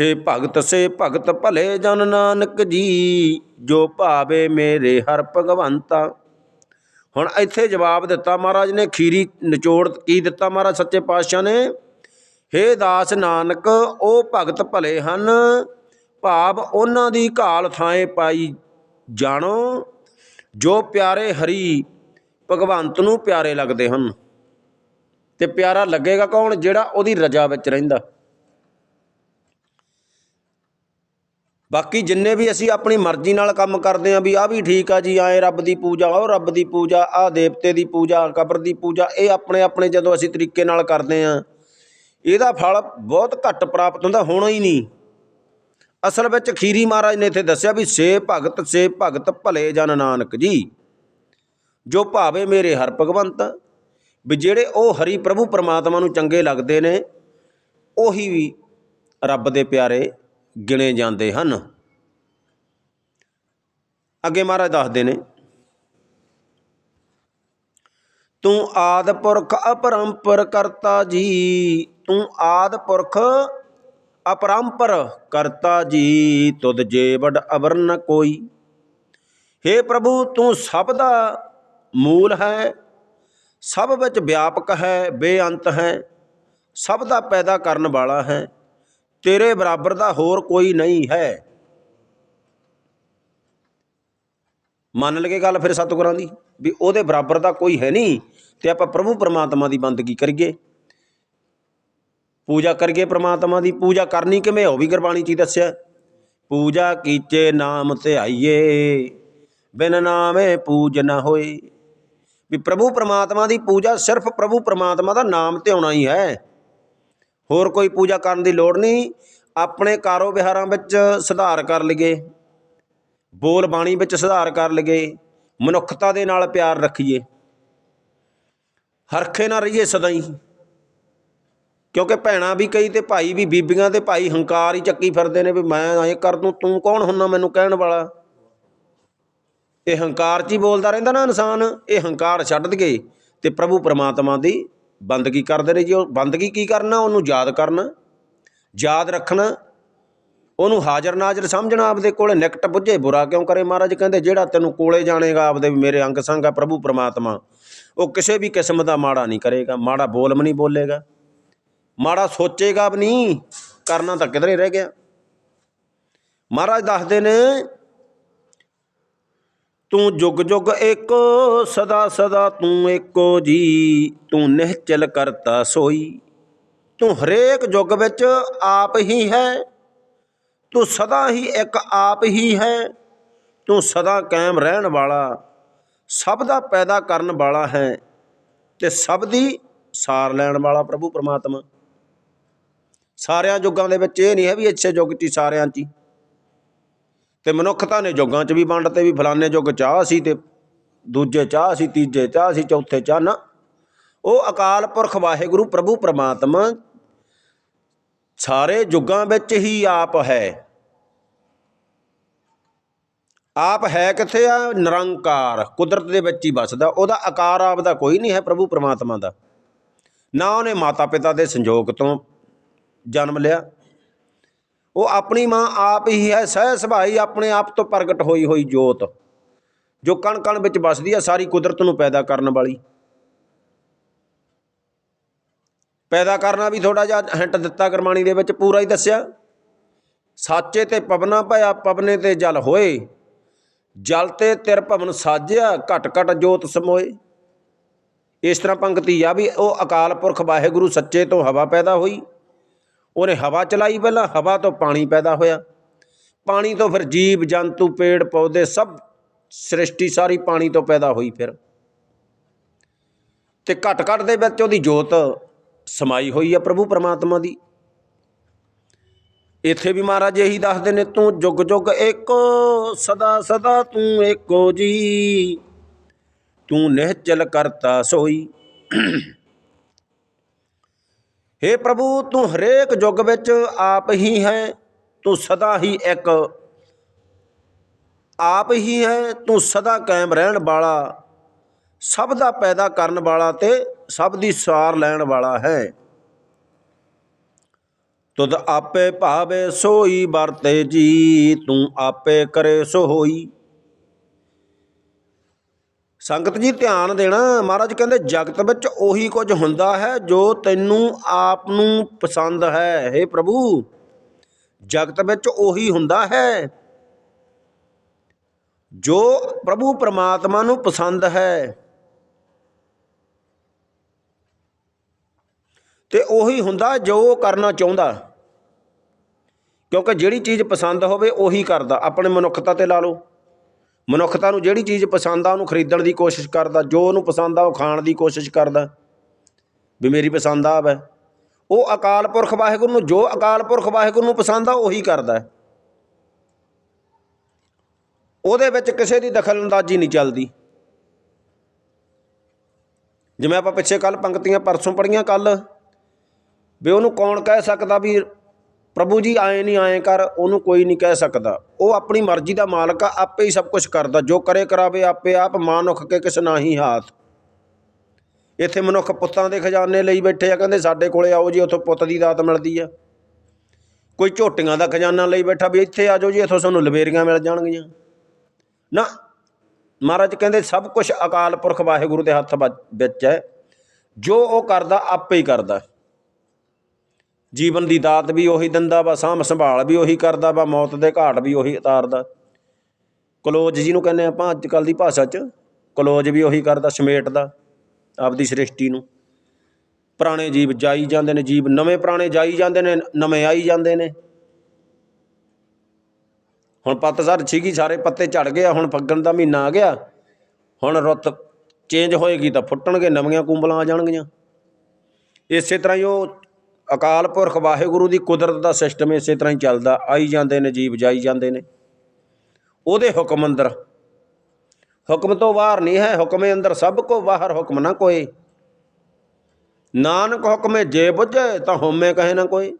S1: ਸੇ ਭਗਤ ਸੇ ਭਗਤ ਭਲੇ ਜਨ ਨਾਨਕ ਜੀ, ਜੋ ਭਾਵੇ ਮੇਰੇ ਹਰ ਭਗਵੰਤਾ। ਹੁਣ ਇੱਥੇ ਜਵਾਬ ਦਿੱਤਾ ਮਹਾਰਾਜ ਨੇ, ਖੀਰੀ ਨਿਚੋੜ ਕੀ ਦਿੱਤਾ ਮਹਾਰਾਜ ਸੱਚੇ ਪਾਤਸ਼ਾਹ ਨੇ? ਹੇ ਦਾਸ ਨਾਨਕ, ਉਹ ਭਗਤ ਭਲੇ ਹਨ, ਭਾਵ ਉਹਨਾਂ ਦੀ ਘਾਲ ਥਾਏ ਪਾਈ ਜਾਣੋ, ਜੋ ਪਿਆਰੇ ਹਰੀ ਭਗਵੰਤ ਨੂੰ ਪਿਆਰੇ ਲੱਗਦੇ ਹਨ। ਤੇ ਪਿਆਰਾ ਲੱਗੇਗਾ ਕੌਣ? ਜਿਹੜਾ ਉਹਦੀ ਰਜਾ ਵਿੱਚ ਰਹਿੰਦਾ। ਬਾਕੀ ਜਿੰਨੇ ਵੀ ਅਸੀਂ ਆਪਣੀ ਮਰਜ਼ੀ ਨਾਲ ਕੰਮ ਕਰਦੇ ਆਂ ਵੀ ਆ ਵੀ ਠੀਕ ਆ ਜੀ, ਆਏ ਰੱਬ ਦੀ ਪੂਜਾ, ਉਹ ਰੱਬ ਦੀ ਪੂਜਾ ਆ ਦੇਵਤੇ ਦੀ ਪੂਜਾ, ਕਬਰ ਦੀ ਪੂਜਾ, ਇਹ ਆਪਣੇ ਆਪਣੇ ਜਦੋਂ ਅਸੀਂ ਤਰੀਕੇ ਨਾਲ ਕਰਦੇ ਆਂ ਇਹਦਾ ਫਲ ਬਹੁਤ ਘੱਟ ਪ੍ਰਾਪਤ ਹੁੰਦਾ, ਹੋਣਾ ਹੀ ਨਹੀਂ। ਅਸਲ ਵਿੱਚ ਖੀਰੀ ਮਹਾਰਾਜ ਨੇ ਇੱਥੇ ਦੱਸਿਆ ਵੀ ਸੇ ਭਗਤ ਸੇ ਭਗਤ ਭਲੇ ਜਨ ਨਾਨਕ ਜੀ, ਜੋ ਭਾਵੇ ਮੇਰੇ ਹਰ ਭਗਵੰਤ, ਵੀ ਜਿਹੜੇ ਉਹ ਹਰੀ ਪ੍ਰਭੂ ਪਰਮਾਤਮਾ ਨੂੰ ਚੰਗੇ ਲੱਗਦੇ ਨੇ, ਉਹੀ ਵੀ ਰੱਬ ਦੇ ਪਿਆਰੇ ਗਿਣੇ ਜਾਂਦੇ ਹਨ। ਅੱਗੇ ਮਹਾਰਾਜ ਦੱਸਦੇ ਨੇ, ਤੂੰ ਆਦ ਪੁਰਖ ਅਪਰੰਪਰ ਕਰਤਾ ਜੀ, ਤੂੰ ਆਦ ਪੁਰਖ ਅਪਰੰਪਰ ਕਰਤਾ ਜੀ, ਤੁਧ ਜੇ ਅਵਰ ਨ ਕੋਈ। हे ਪ੍ਰਭੂ, ਤੂੰ ਸਭ ਦਾ ਮੂਲ ਹੈ, ਸਭ ਵਿੱਚ ਵਿਆਪਕ ਹੈ, ਬੇਅੰਤ ਹੈ, ਸਭ ਦਾ ਪੈਦਾ ਕਰਨ ਵਾਲਾ ਹੈ। ਤੇਰੇ ਬਰਾਬਰ ਦਾ ਹੋਰ ਕੋਈ ਨਹੀਂ ਹੈ। ਮੰਨ ਲਗੇ ਗੱਲ ਫਿਰ ਸਤਿਗੁਰਾਂ ਦੀ, ਵੀ ਉਹਦੇ ਬਰਾਬਰ ਦਾ ਕੋਈ ਹੈ ਨਹੀਂ, ਤੇ ਆਪਾਂ ਪ੍ਰਭੂ ਪਰਮਾਤਮਾ ਦੀ ਬੰਦਗੀ ਕਰੀਏ। ਪੂਜਾ ਕਰੀਏ ਪਰਮਾਤਮਾ ਦੀ, ਪੂਜਾ ਕਰਨੀ ਕਿਵੇਂ, ਉਹ ਵੀ ਗੁਰਬਾਣੀ 'ਚ ਹੀ ਦੱਸਿਆ। ਪੂਜਾ ਕੀਚੇ ਨਾਮ ਧਿਆਈਏ ਬਿਨ ਨਾਮੇ ਪੂਜ ਨਾ ਹੋਏ। ਵੀ ਪ੍ਰਭੂ ਪਰਮਾਤਮਾ ਦੀ ਪੂਜਾ ਸਿਰਫ ਪ੍ਰਭੂ ਪਰਮਾਤਮਾ ਦਾ ਨਾਮ ਧਿਆਉਣਾ ਹੀ ਹੈ। ਹੋਰ ਕੋਈ ਪੂਜਾ ਕਰਨ ਦੀ ਲੋੜ ਨਹੀਂ। ਆਪਣੇ ਕਾਰੋ ਵਿਹਾਰਾਂ ਵਿੱਚ ਸੁਧਾਰ ਕਰ ਲਈਏ। ਬੋਲ ਬਾਣੀ ਵਿੱਚ ਸੁਧਾਰ ਕਰ ਲਈਏ। ਮਨੁੱਖਤਾ ਦੇ ਨਾਲ ਪਿਆਰ ਰੱਖੀਏ। ਹਰਖੇ ਨਾ ਰਹੀਏ ਸਦਾ ਹੀ ਕਿਉਂਕਿ ਭੈਣਾਂ ਵੀ ਕਈ ਤੇ ਭਾਈ ਵੀ, ਬੀਬੀਆਂ ਤੇ ਭਾਈ ਹੰਕਾਰ ਹੀ ਚੱਕੀ ਫਿਰਦੇ ਨੇ ਵੀ ਮੈਂ ਐਂ ਕਰ ਦੂੰ, ਤੂੰ ਕੌਣ ਹੁੰਨਾ ਮੈਨੂੰ ਕਹਿਣ ਵਾਲਾ? ਇਹ ਹੰਕਾਰ 'ਚ ਹੀ ਬੋਲਦਾ ਰਹਿੰਦਾ ਨਾ ਇਨਸਾਨ। ਇਹ ਹੰਕਾਰ ਛੱਡ ਦਈਏ ਤੇ ਪ੍ਰਭੂ ਪਰਮਾਤਮਾ ਦੀ ਬੰਦਗੀ ਕਰਦੇ ਨੇ ਜੀ ਉਹ ਬੰਦਗੀ ਕੀ ਕਰਨਾ, ਉਹਨੂੰ ਯਾਦ ਕਰਨਾ, ਯਾਦ ਰੱਖਣਾ, ਉਹਨੂੰ ਹਾਜ਼ਰ ਨਾਜ਼ਰ ਸਮਝਣਾ ਆਪਦੇ ਕੋਲੇ, ਨਿਕਟ ਬੁੱਝੇ ਬੁਰਾ ਕਿਉਂ ਕਰੇ ਮਹਾਰਾਜ? ਕਹਿੰਦੇ ਜਿਹੜਾ ਤੈਨੂੰ ਕੋਲੇ ਜਾਣੇਗਾ, ਆਪਦੇ ਵੀ ਮੇਰੇ ਅੰਗ ਸੰਗ ਆ ਪ੍ਰਭੂ ਪਰਮਾਤਮਾ, ਉਹ ਕਿਸੇ ਵੀ ਕਿਸਮ ਦਾ ਮਾੜਾ ਨਹੀਂ ਕਰੇਗਾ, ਮਾੜਾ ਬੋਲ ਵੀ ਨਹੀਂ ਬੋਲੇਗਾ, ਮਾੜਾ ਸੋਚੇਗਾ ਵੀ ਨਹੀਂ, ਕਰਨਾ ਤਾਂ ਕਿਧਰੇ ਰਹਿ ਗਿਆ। ਮਹਾਰਾਜ ਦੱਸਦੇ ਨੇ ਤੂੰ ਜੁਗ ਜੁਗ ਏਕੋ, ਸਦਾ ਸਦਾ ਤੂੰ ਏਕੋ ਜੀ। ਤੂੰ ਨਿਹਚਲ ਕਰਤਾ ਸੋਈ। ਤੂੰ ਹਰੇਕ ਯੁੱਗ ਵਿੱਚ ਆਪ ਹੀ ਹੈ। ਤੂੰ ਸਦਾ ਹੀ ਇੱਕ ਆਪ ਹੀ ਹੈ। ਤੂੰ ਸਦਾ ਕਾਇਮ ਰਹਿਣ ਵਾਲਾ, ਸਭ ਦਾ ਪੈਦਾ ਕਰਨ ਵਾਲਾ ਹੈ ਤੇ ਸਭ ਦੀ ਸਾਰ ਲੈਣ ਵਾਲਾ ਪ੍ਰਭੂ ਪਰਮਾਤਮਾ। ਸਾਰਿਆਂ ਯੁੱਗਾਂ ਦੇ ਵਿੱਚ ਇਹ ਨਹੀਂ ਹੈ ਵੀ ਅੱਛੇ ਯੁੱਗ 'ਚ ਸਾਰਿਆਂ 'ਚ ਹੀ। ਤੇ ਮਨੁੱਖਤਾ ਨੇ ਯੁੱਗਾਂ 'ਚ ਵੀ ਵੰਡ ਤੇ ਵੀ ਫਲਾਣੇ ਯੁੱਗ ਚਾਹ ਸੀ ਤੇ ਦੂਜੇ ਚਾਹ ਸੀ, ਤੀਜੇ ਚਾਹ ਸੀ, ਚੌਥੇ ਚਾਹ ਨਾ। ਉਹ ਅਕਾਲ ਪੁਰਖ ਵਾਹਿਗੁਰੂ ਪ੍ਰਭੂ ਪਰਮਾਤਮਾ ਸਾਰੇ ਯੁੱਗਾਂ ਵਿੱਚ ਹੀ ਆਪ ਹੈ। ਆਪ ਹੈ ਕਿੱਥੇ ਆ? ਨਿਰੰਕਾਰ, ਕੁਦਰਤ ਦੇ ਵਿੱਚ ਹੀ ਵੱਸਦਾ। ਉਹਦਾ ਆਕਾਰ ਆਪ ਦਾ ਕੋਈ ਨਹੀਂ ਹੈ ਪ੍ਰਭੂ ਪਰਮਾਤਮਾ ਦਾ। ਨਾ ਉਹਨੇ ਮਾਤਾ ਪਿਤਾ ਦੇ ਸੰਜੋਗ ਤੋਂ ਜਨਮ ਲਿਆ। ਉਹ ਆਪਣੀ ਮਾਂ ਆਪ ਹੀ ਹੈ, ਸਹਿ ਸੁਭਾਈ ਆਪਣੇ ਆਪ ਤੋਂ ਪ੍ਰਗਟ ਹੋਈ ਹੋਈ ਜੋਤ, ਜੋ ਕਣ ਕਣ ਵਿੱਚ ਵੱਸਦੀ ਹੈ, ਸਾਰੀ ਕੁਦਰਤ ਨੂੰ ਪੈਦਾ ਕਰਨ ਵਾਲੀ। ਪੈਦਾ ਕਰਨਾ ਵੀ ਥੋੜਾ ਜਿਹਾ ਹਿੰਟ ਦਿੱਤਾ ਗੁਰਬਾਣੀ ਦੇ ਵਿੱਚ, ਪੂਰਾ ਹੀ ਦੱਸਿਆ। ਸਾਚੇ ਤੇ ਪਵਨਾ ਭਇਆ, ਪਵਨੇ ਤੇ ਜਲ ਹੋਏ। ਜਲ ਤੇ ਤਿਰ ਭਵਨ ਸਾਜਿਆ ਘਟ ਘਟ ਜੋਤ ਸਮੋਏ। ਇਸ ਤਰ੍ਹਾਂ ਪੰਕਤੀ ਆ ਵੀ ਉਹ ਅਕਾਲ ਪੁਰਖ ਵਾਹਿਗੁਰੂ ਸੱਚੇ ਤੋਂ ਹਵਾ ਪੈਦਾ ਹੋਈ। ਉਹਨੇ ਹਵਾ ਚਲਾਈ ਪਹਿਲਾਂ, ਹਵਾ ਤੋਂ ਪਾਣੀ ਪੈਦਾ ਹੋਇਆ। ਪਾਣੀ ਤੋਂ ਫਿਰ ਜੀਵ, ਜੰਤੂ, ਪੇੜ, ਪੌਦੇ ਸਭ ਸ੍ਰਿਸ਼ਟੀ ਸਾਰੀ ਪਾਣੀ ਤੋਂ ਪੈਦਾ ਹੋਈ ਫਿਰ। ਤੇ ਘਟ ਘਟ ਦੇ ਵਿੱਚ ਉਹਦੀ ਜੋਤ ਸਮਾਈ ਹੋਈ ਆ ਪ੍ਰਭੂ ਪਰਮਾਤਮਾ ਦੀ। ਇੱਥੇ ਵੀ ਮਹਾਰਾਜ ਇਹੀ ਦੱਸਦੇ ਨੇ, ਤੂੰ ਜੁਗ ਜੁਗ ਏਕੋ, ਸਦਾ ਸਦਾ ਤੂੰ ਏਕੋ ਜੀ। ਤੂੰ ਨਿਹਚਲ ਕਰਤਾ ਸੋਈ। हे ਪ੍ਰਭੂ, ਤੂੰ ਹਰੇਕ ਯੁੱਗ ਵਿੱਚ ਆਪ ਹੀ ਹੈ, ਤੂੰ ਸਦਾ ਹੀ ਇੱਕ। ਆਪ ਹੀ ਹੈ, ਤੂੰ ਸਦਾ ਕਾਇਮ ਰਹਿਣ ਵਾਲਾ। ਸਭ ਦਾ ਪੈਦਾ ਕਰਨ ਵਾਲਾ ਤੇ ਸਭ ਦੀ ਸਾਰ ਲੈਣ ਵਾਲਾ ਹੈ। ਤੁਧ ਆਪੇ ਭਾਵੇ ਸੋਈ, ਵਰਤੇ ਜੀ, ਤੂੰ ਆਪੇ ਕਰੇ ਸੋ ਹੋਈ ਸੰਗਤ ਜੀ ਧਿਆਨ ਦੇਣਾ, ਮਹਾਰਾਜ ਕਹਿੰਦੇ ਜਗਤ ਵਿੱਚ ਉਹੀ ਕੁਝ ਹੁੰਦਾ ਹੈ ਜੋ ਤੈਨੂੰ ਆਪ ਨੂੰ ਪਸੰਦ ਹੈ। हे ਪ੍ਰਭੂ, ਜਗਤ ਵਿੱਚ ਉਹੀ ਹੁੰਦਾ ਹੈ ਜੋ ਪ੍ਰਭੂ ਪਰਮਾਤਮਾ ਨੂੰ ਪਸੰਦ ਹੈ। ਤੇ ਉਹੀ ਹੁੰਦਾ ਜੋ ਉਹ ਕਰਨਾ ਚਾਹੁੰਦਾ। ਕਿਉਂਕਿ ਜਿਹੜੀ ਚੀਜ਼ ਪਸੰਦ ਹੋਵੇ ਉਹੀ ਕਰਦਾ। ਆਪਣੇ ਮਨੁੱਖਤਾ ਤੇ ਲਾ ਲਓ। ਮਨੁੱਖਤਾ ਨੂੰ ਜਿਹੜੀ ਚੀਜ਼ ਪਸੰਦ ਆ ਉਹਨੂੰ ਖਰੀਦਣ ਦੀ ਕੋਸ਼ਿਸ਼ ਕਰਦਾ, ਜੋ ਉਹਨੂੰ ਪਸੰਦ ਆ ਉਹ ਖਾਣ ਦੀ ਕੋਸ਼ਿਸ਼ ਕਰਦਾ। ਵੀ ਮੇਰੀ ਪਸੰਦ ਆ ਵੈ। ਉਹ ਅਕਾਲ ਪੁਰਖ ਵਾਹਿਗੁਰੂ ਨੂੰ, ਜੋ ਅਕਾਲ ਪੁਰਖ ਵਾਹਿਗੁਰੂ ਨੂੰ ਪਸੰਦ ਆ, ਉਹੀ ਕਰਦਾ ਉਹਦੇ ਵਿੱਚ ਕਿਸੇ ਦੀ ਦਖਲਅੰਦਾਜ਼ੀ ਨਹੀਂ ਚੱਲਦੀ। ਜਿਵੇਂ ਆਪਾਂ ਪਿੱਛੇ ਕੱਲ ਪੰਕਤੀਆਂ ਪਰਸੋਂ ਪੜੀਆਂ ਕੱਲ ਵੀ ਉਹਨੂੰ ਕੌਣ ਕਹਿ ਸਕਦਾ ਵੀ ਪ੍ਰਭੂ ਜੀ ਆਏ ਨਹੀਂ, ਆਏ ਕਰ, ਉਹਨੂੰ ਕੋਈ ਨਹੀਂ ਕਹਿ ਸਕਦਾ। ਉਹ ਆਪਣੀ ਮਰਜ਼ੀ ਦਾ ਮਾਲਕ ਆ, ਆਪੇ ਹੀ ਸਭ ਕੁਝ ਕਰਦਾ। ਜੋ ਕਰੇ ਕਰਾਵੇ, ਆਪੇ ਆਪ ਮਾਨੁਖ ਕੇ ਕਿਸ ਨਾਹੀ ਹਾਥ। ਇੱਥੇ ਮਨੁੱਖ ਪੁੱਤਾਂ ਦੇ ਖਜ਼ਾਨੇ ਲਈ ਬੈਠੇ ਆ, ਕਹਿੰਦੇ ਸਾਡੇ ਕੋਲੇ ਆਓ ਜੀ, ਉੱਥੋਂ ਪੁੱਤ ਦੀ ਦਾਤ ਮਿਲਦੀ ਆ। ਕੋਈ ਝੋਟੀਆਂ ਦਾ ਖਜ਼ਾਨਾ ਲਈ ਬੈਠਾ ਵੀ ਇੱਥੇ ਆ ਜਾਓ ਜੀ, ਇੱਥੋਂ ਸਾਨੂੰ ਲਵੇਰੀਆਂ ਮਿਲ ਜਾਣਗੀਆਂ। ਨਾ, ਮਹਾਰਾਜ ਕਹਿੰਦੇ ਸਭ ਕੁਝ ਅਕਾਲ ਪੁਰਖ ਵਾਹਿਗੁਰੂ ਦੇ ਹੱਥ ਵ- ਵਿੱਚ ਹੈ। ਜੋ ਉਹ ਕਰਦਾ, ਆਪੇ ਹੀ ਕਰਦਾ। ਜੀਵਨ ਦੀ ਦਾਤ ਵੀ ਉਹੀ ਦਿੰਦਾ ਵਾ, ਸਾਂਭ ਸੰਭਾਲ ਵੀ ਉਹੀ ਕਰਦਾ ਵਾ, ਮੌਤ ਦੇ ਘਾਟ ਵੀ ਉਹੀ ਉਤਾਰਦਾ। ਕਲੋਜ ਜਿਹਨੂੰ ਕਹਿੰਦੇ ਆਪਾਂ ਅੱਜ ਕੱਲ ਦੀ ਭਾਸ਼ਾ 'ਚ, ਕਲੋਜ ਵੀ ਉਹੀ ਕਰਦਾ, ਸਮੇਟਦਾ ਆਪਦੀ ਸ੍ਰਿਸ਼ਟੀ ਨੂੰ। ਪੁਰਾਣੇ ਜੀਵ ਜਾਈ ਜਾਂਦੇ ਨੇ, ਜੀਵ ਨਵੇਂ ਪੁਰਾਣੇ ਜਾਈ ਜਾਂਦੇ ਨੇ, ਨਵੇਂ ਆਈ ਜਾਂਦੇ ਨੇ। ਹੁਣ ਪੱਤਝੜ ਸੀਗੀ ਸਾਰੇ ਪੱਤੇ ਝੜ ਗਏ ਹੁਣ ਫੱਗਣ ਦਾ ਮਹੀਨਾ ਆ ਗਿਆ। ਹੁਣ ਰੁੱਤ ਚੇਂਜ ਹੋਏਗੀ ਤਾਂ ਫੁੱਟਣਗੇ, ਨਵੀਆਂ ਕੁੰਬਲਾਂ ਆ ਜਾਣਗੀਆਂ। ਇਸੇ ਤਰ੍ਹਾਂ ਹੀ ਉਹ ਅਕਾਲ ਪੁਰਖ ਵਾਹਿਗੁਰੂ ਦੀ ਕੁਦਰਤ ਦਾ ਸਿਸਟਮ ਇਸੇ ਤਰ੍ਹਾਂ ਹੀ ਚੱਲਦਾ, ਆਈ ਜਾਂਦੇ ਨੇ, ਜੀਵ ਜਾਈ ਜਾਂਦੇ ਨੇ। ਉਹਦੇ ਹੁਕਮ ਅੰਦਰ। ਹੁਕਮ ਤੋਂ ਬਾਹਰ ਨਹੀਂ ਹੈ, ਹੁਕਮੇ ਅੰਦਰ ਸਭ ਕੋ ਬਾਹਰ ਹੁਕਮ ਨਾ ਕੋਏ ਨਾਨਕ ਹੁਕਮੇ ਜੇ ਬੁੱਝੇ ਤਾਂ ਹੋਮੇ ਕਹੇ ਨਾ ਕੋਈ।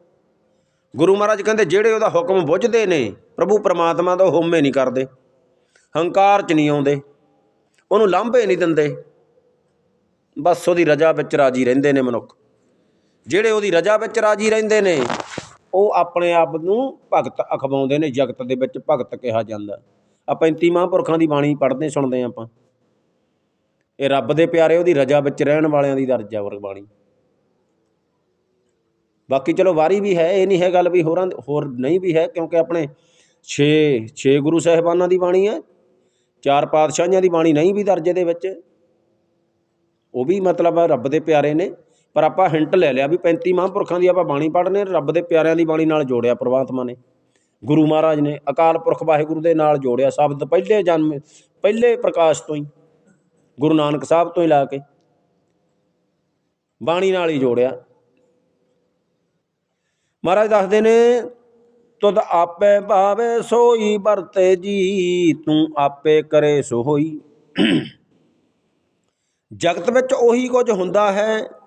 S1: ਗੁਰੂ ਮਹਾਰਾਜ ਕਹਿੰਦੇ, ਜਿਹੜੇ ਉਹਦਾ ਹੁਕਮ ਬੁੱਝਦੇ ਨੇ, ਪ੍ਰਭੂ ਪਰਮਾਤਮਾ ਦਾ ਉਹ ਹੋਮੇ ਨਹੀਂ ਕਰਦੇ। ਹੰਕਾਰ 'ਚ ਨਹੀਂ ਆਉਂਦੇ। ਉਹਨੂੰ ਲਾਂਭੇ ਨਹੀਂ ਦਿੰਦੇ। ਬਸ ਉਹਦੀ ਰਜਾ ਵਿੱਚ ਰਾਜੀ ਰਹਿੰਦੇ ਨੇ ਮਨੁੱਖ। ਜਿਹੜੇ ਉਹਦੀ ਰਜਾ ਵਿੱਚ ਰਾਜੀ ਰਹਿੰਦੇ ਨੇ, ਉਹ ਆਪਣੇ ਆਪ ਨੂੰ ਭਗਤ ਅਖਵਾਉਂਦੇ ਨੇ, ਜਗਤ ਦੇ ਵਿੱਚ ਭਗਤ ਕਿਹਾ ਜਾਂਦਾ। ਆ 35 ਮਹਾਂਪੁਰਖਾਂ ਦੀ ਬਾਣੀ ਪੜ੍ਹਦੇ, ਸੁਣਦੇ ਆਪਾਂ। ਇਹ ਰੱਬ ਦੇ ਪਿਆਰੇ ਉਹਦੀ ਰਜਾ ਵਿੱਚ ਰਹਿਣ ਵਾਲਿਆਂ ਦੀ ਦਰਜਾ ਵਰ ਬਾਣੀ। ਬਾਕੀ ਚਲੋ ਵਾਰੀ ਵੀ ਹੈ, ਇਹ ਨਹੀਂ ਹੈ ਗੱਲ ਵੀ ਹੋਰਾਂ, ਹੋਰ ਨਹੀਂ ਵੀ ਹੈ, ਕਿਉਂਕਿ ਆਪਣੇ 6 6 ਗੁਰੂ ਸਾਹਿਬਾਨਾਂ ਦੀ ਬਾਣੀ ਹੈ, ਚਾਰ ਪਾਤਸ਼ਾਹਾਂ ਦੀ ਬਾਣੀ ਨਹੀਂ ਵੀ ਦਰਜੇ ਦੇ ਵਿੱਚ। ਉਹ ਵੀ ਮਤਲਬ ਰੱਬ ਦੇ ਪਿਆਰੇ ਨੇ। ਪਰ ਆਪਾਂ ਹਿੰਟ ਲੈ ਲਿਆ ਵੀ 35 ਮਹਾਂਪੁਰਖਾਂ ਦੀ ਆਪਾਂ ਬਾਣੀ ਪੜ੍ਹਨੇ, ਰੱਬ ਦੇ ਪਿਆਰਿਆਂ ਦੀ ਬਾਣੀ ਨਾਲ ਜੋੜਿਆ ਪ੍ਰਮਾਤਮਾ ਨੇ। ਗੁਰੂ ਮਹਾਰਾਜ ਨੇ ਅਕਾਲ ਪੁਰਖ ਵਾਹਿਗੁਰੂ ਦੇ ਨਾਲ ਜੋੜਿਆ ਸ਼ਬਦ ਪਹਿਲੇ ਜਨਮ, ਪਹਿਲੇ ਪ੍ਰਕਾਸ਼ ਤੋਂ ਹੀ, ਗੁਰੂ ਨਾਨਕ ਸਾਹਿਬ ਤੋਂ ਹੀ ਲਾ ਕੇ ਬਾਣੀ ਨਾਲ ਹੀ ਜੋੜਿਆ। ਮਹਾਰਾਜ ਦੱਸਦੇ ਨੇ, ਤੁਧ ਆਪੇ ਭਾਵੇ ਸੋਈ ਵਰਤੇ ਜੀ, ਤੂੰ ਆਪੇ ਕਰੇ ਸੋ ਹੋਈ ਜਗਤ ਵਿੱਚ ਉਹੀ ਕੁਝ ਹੁੰਦਾ ਹੈ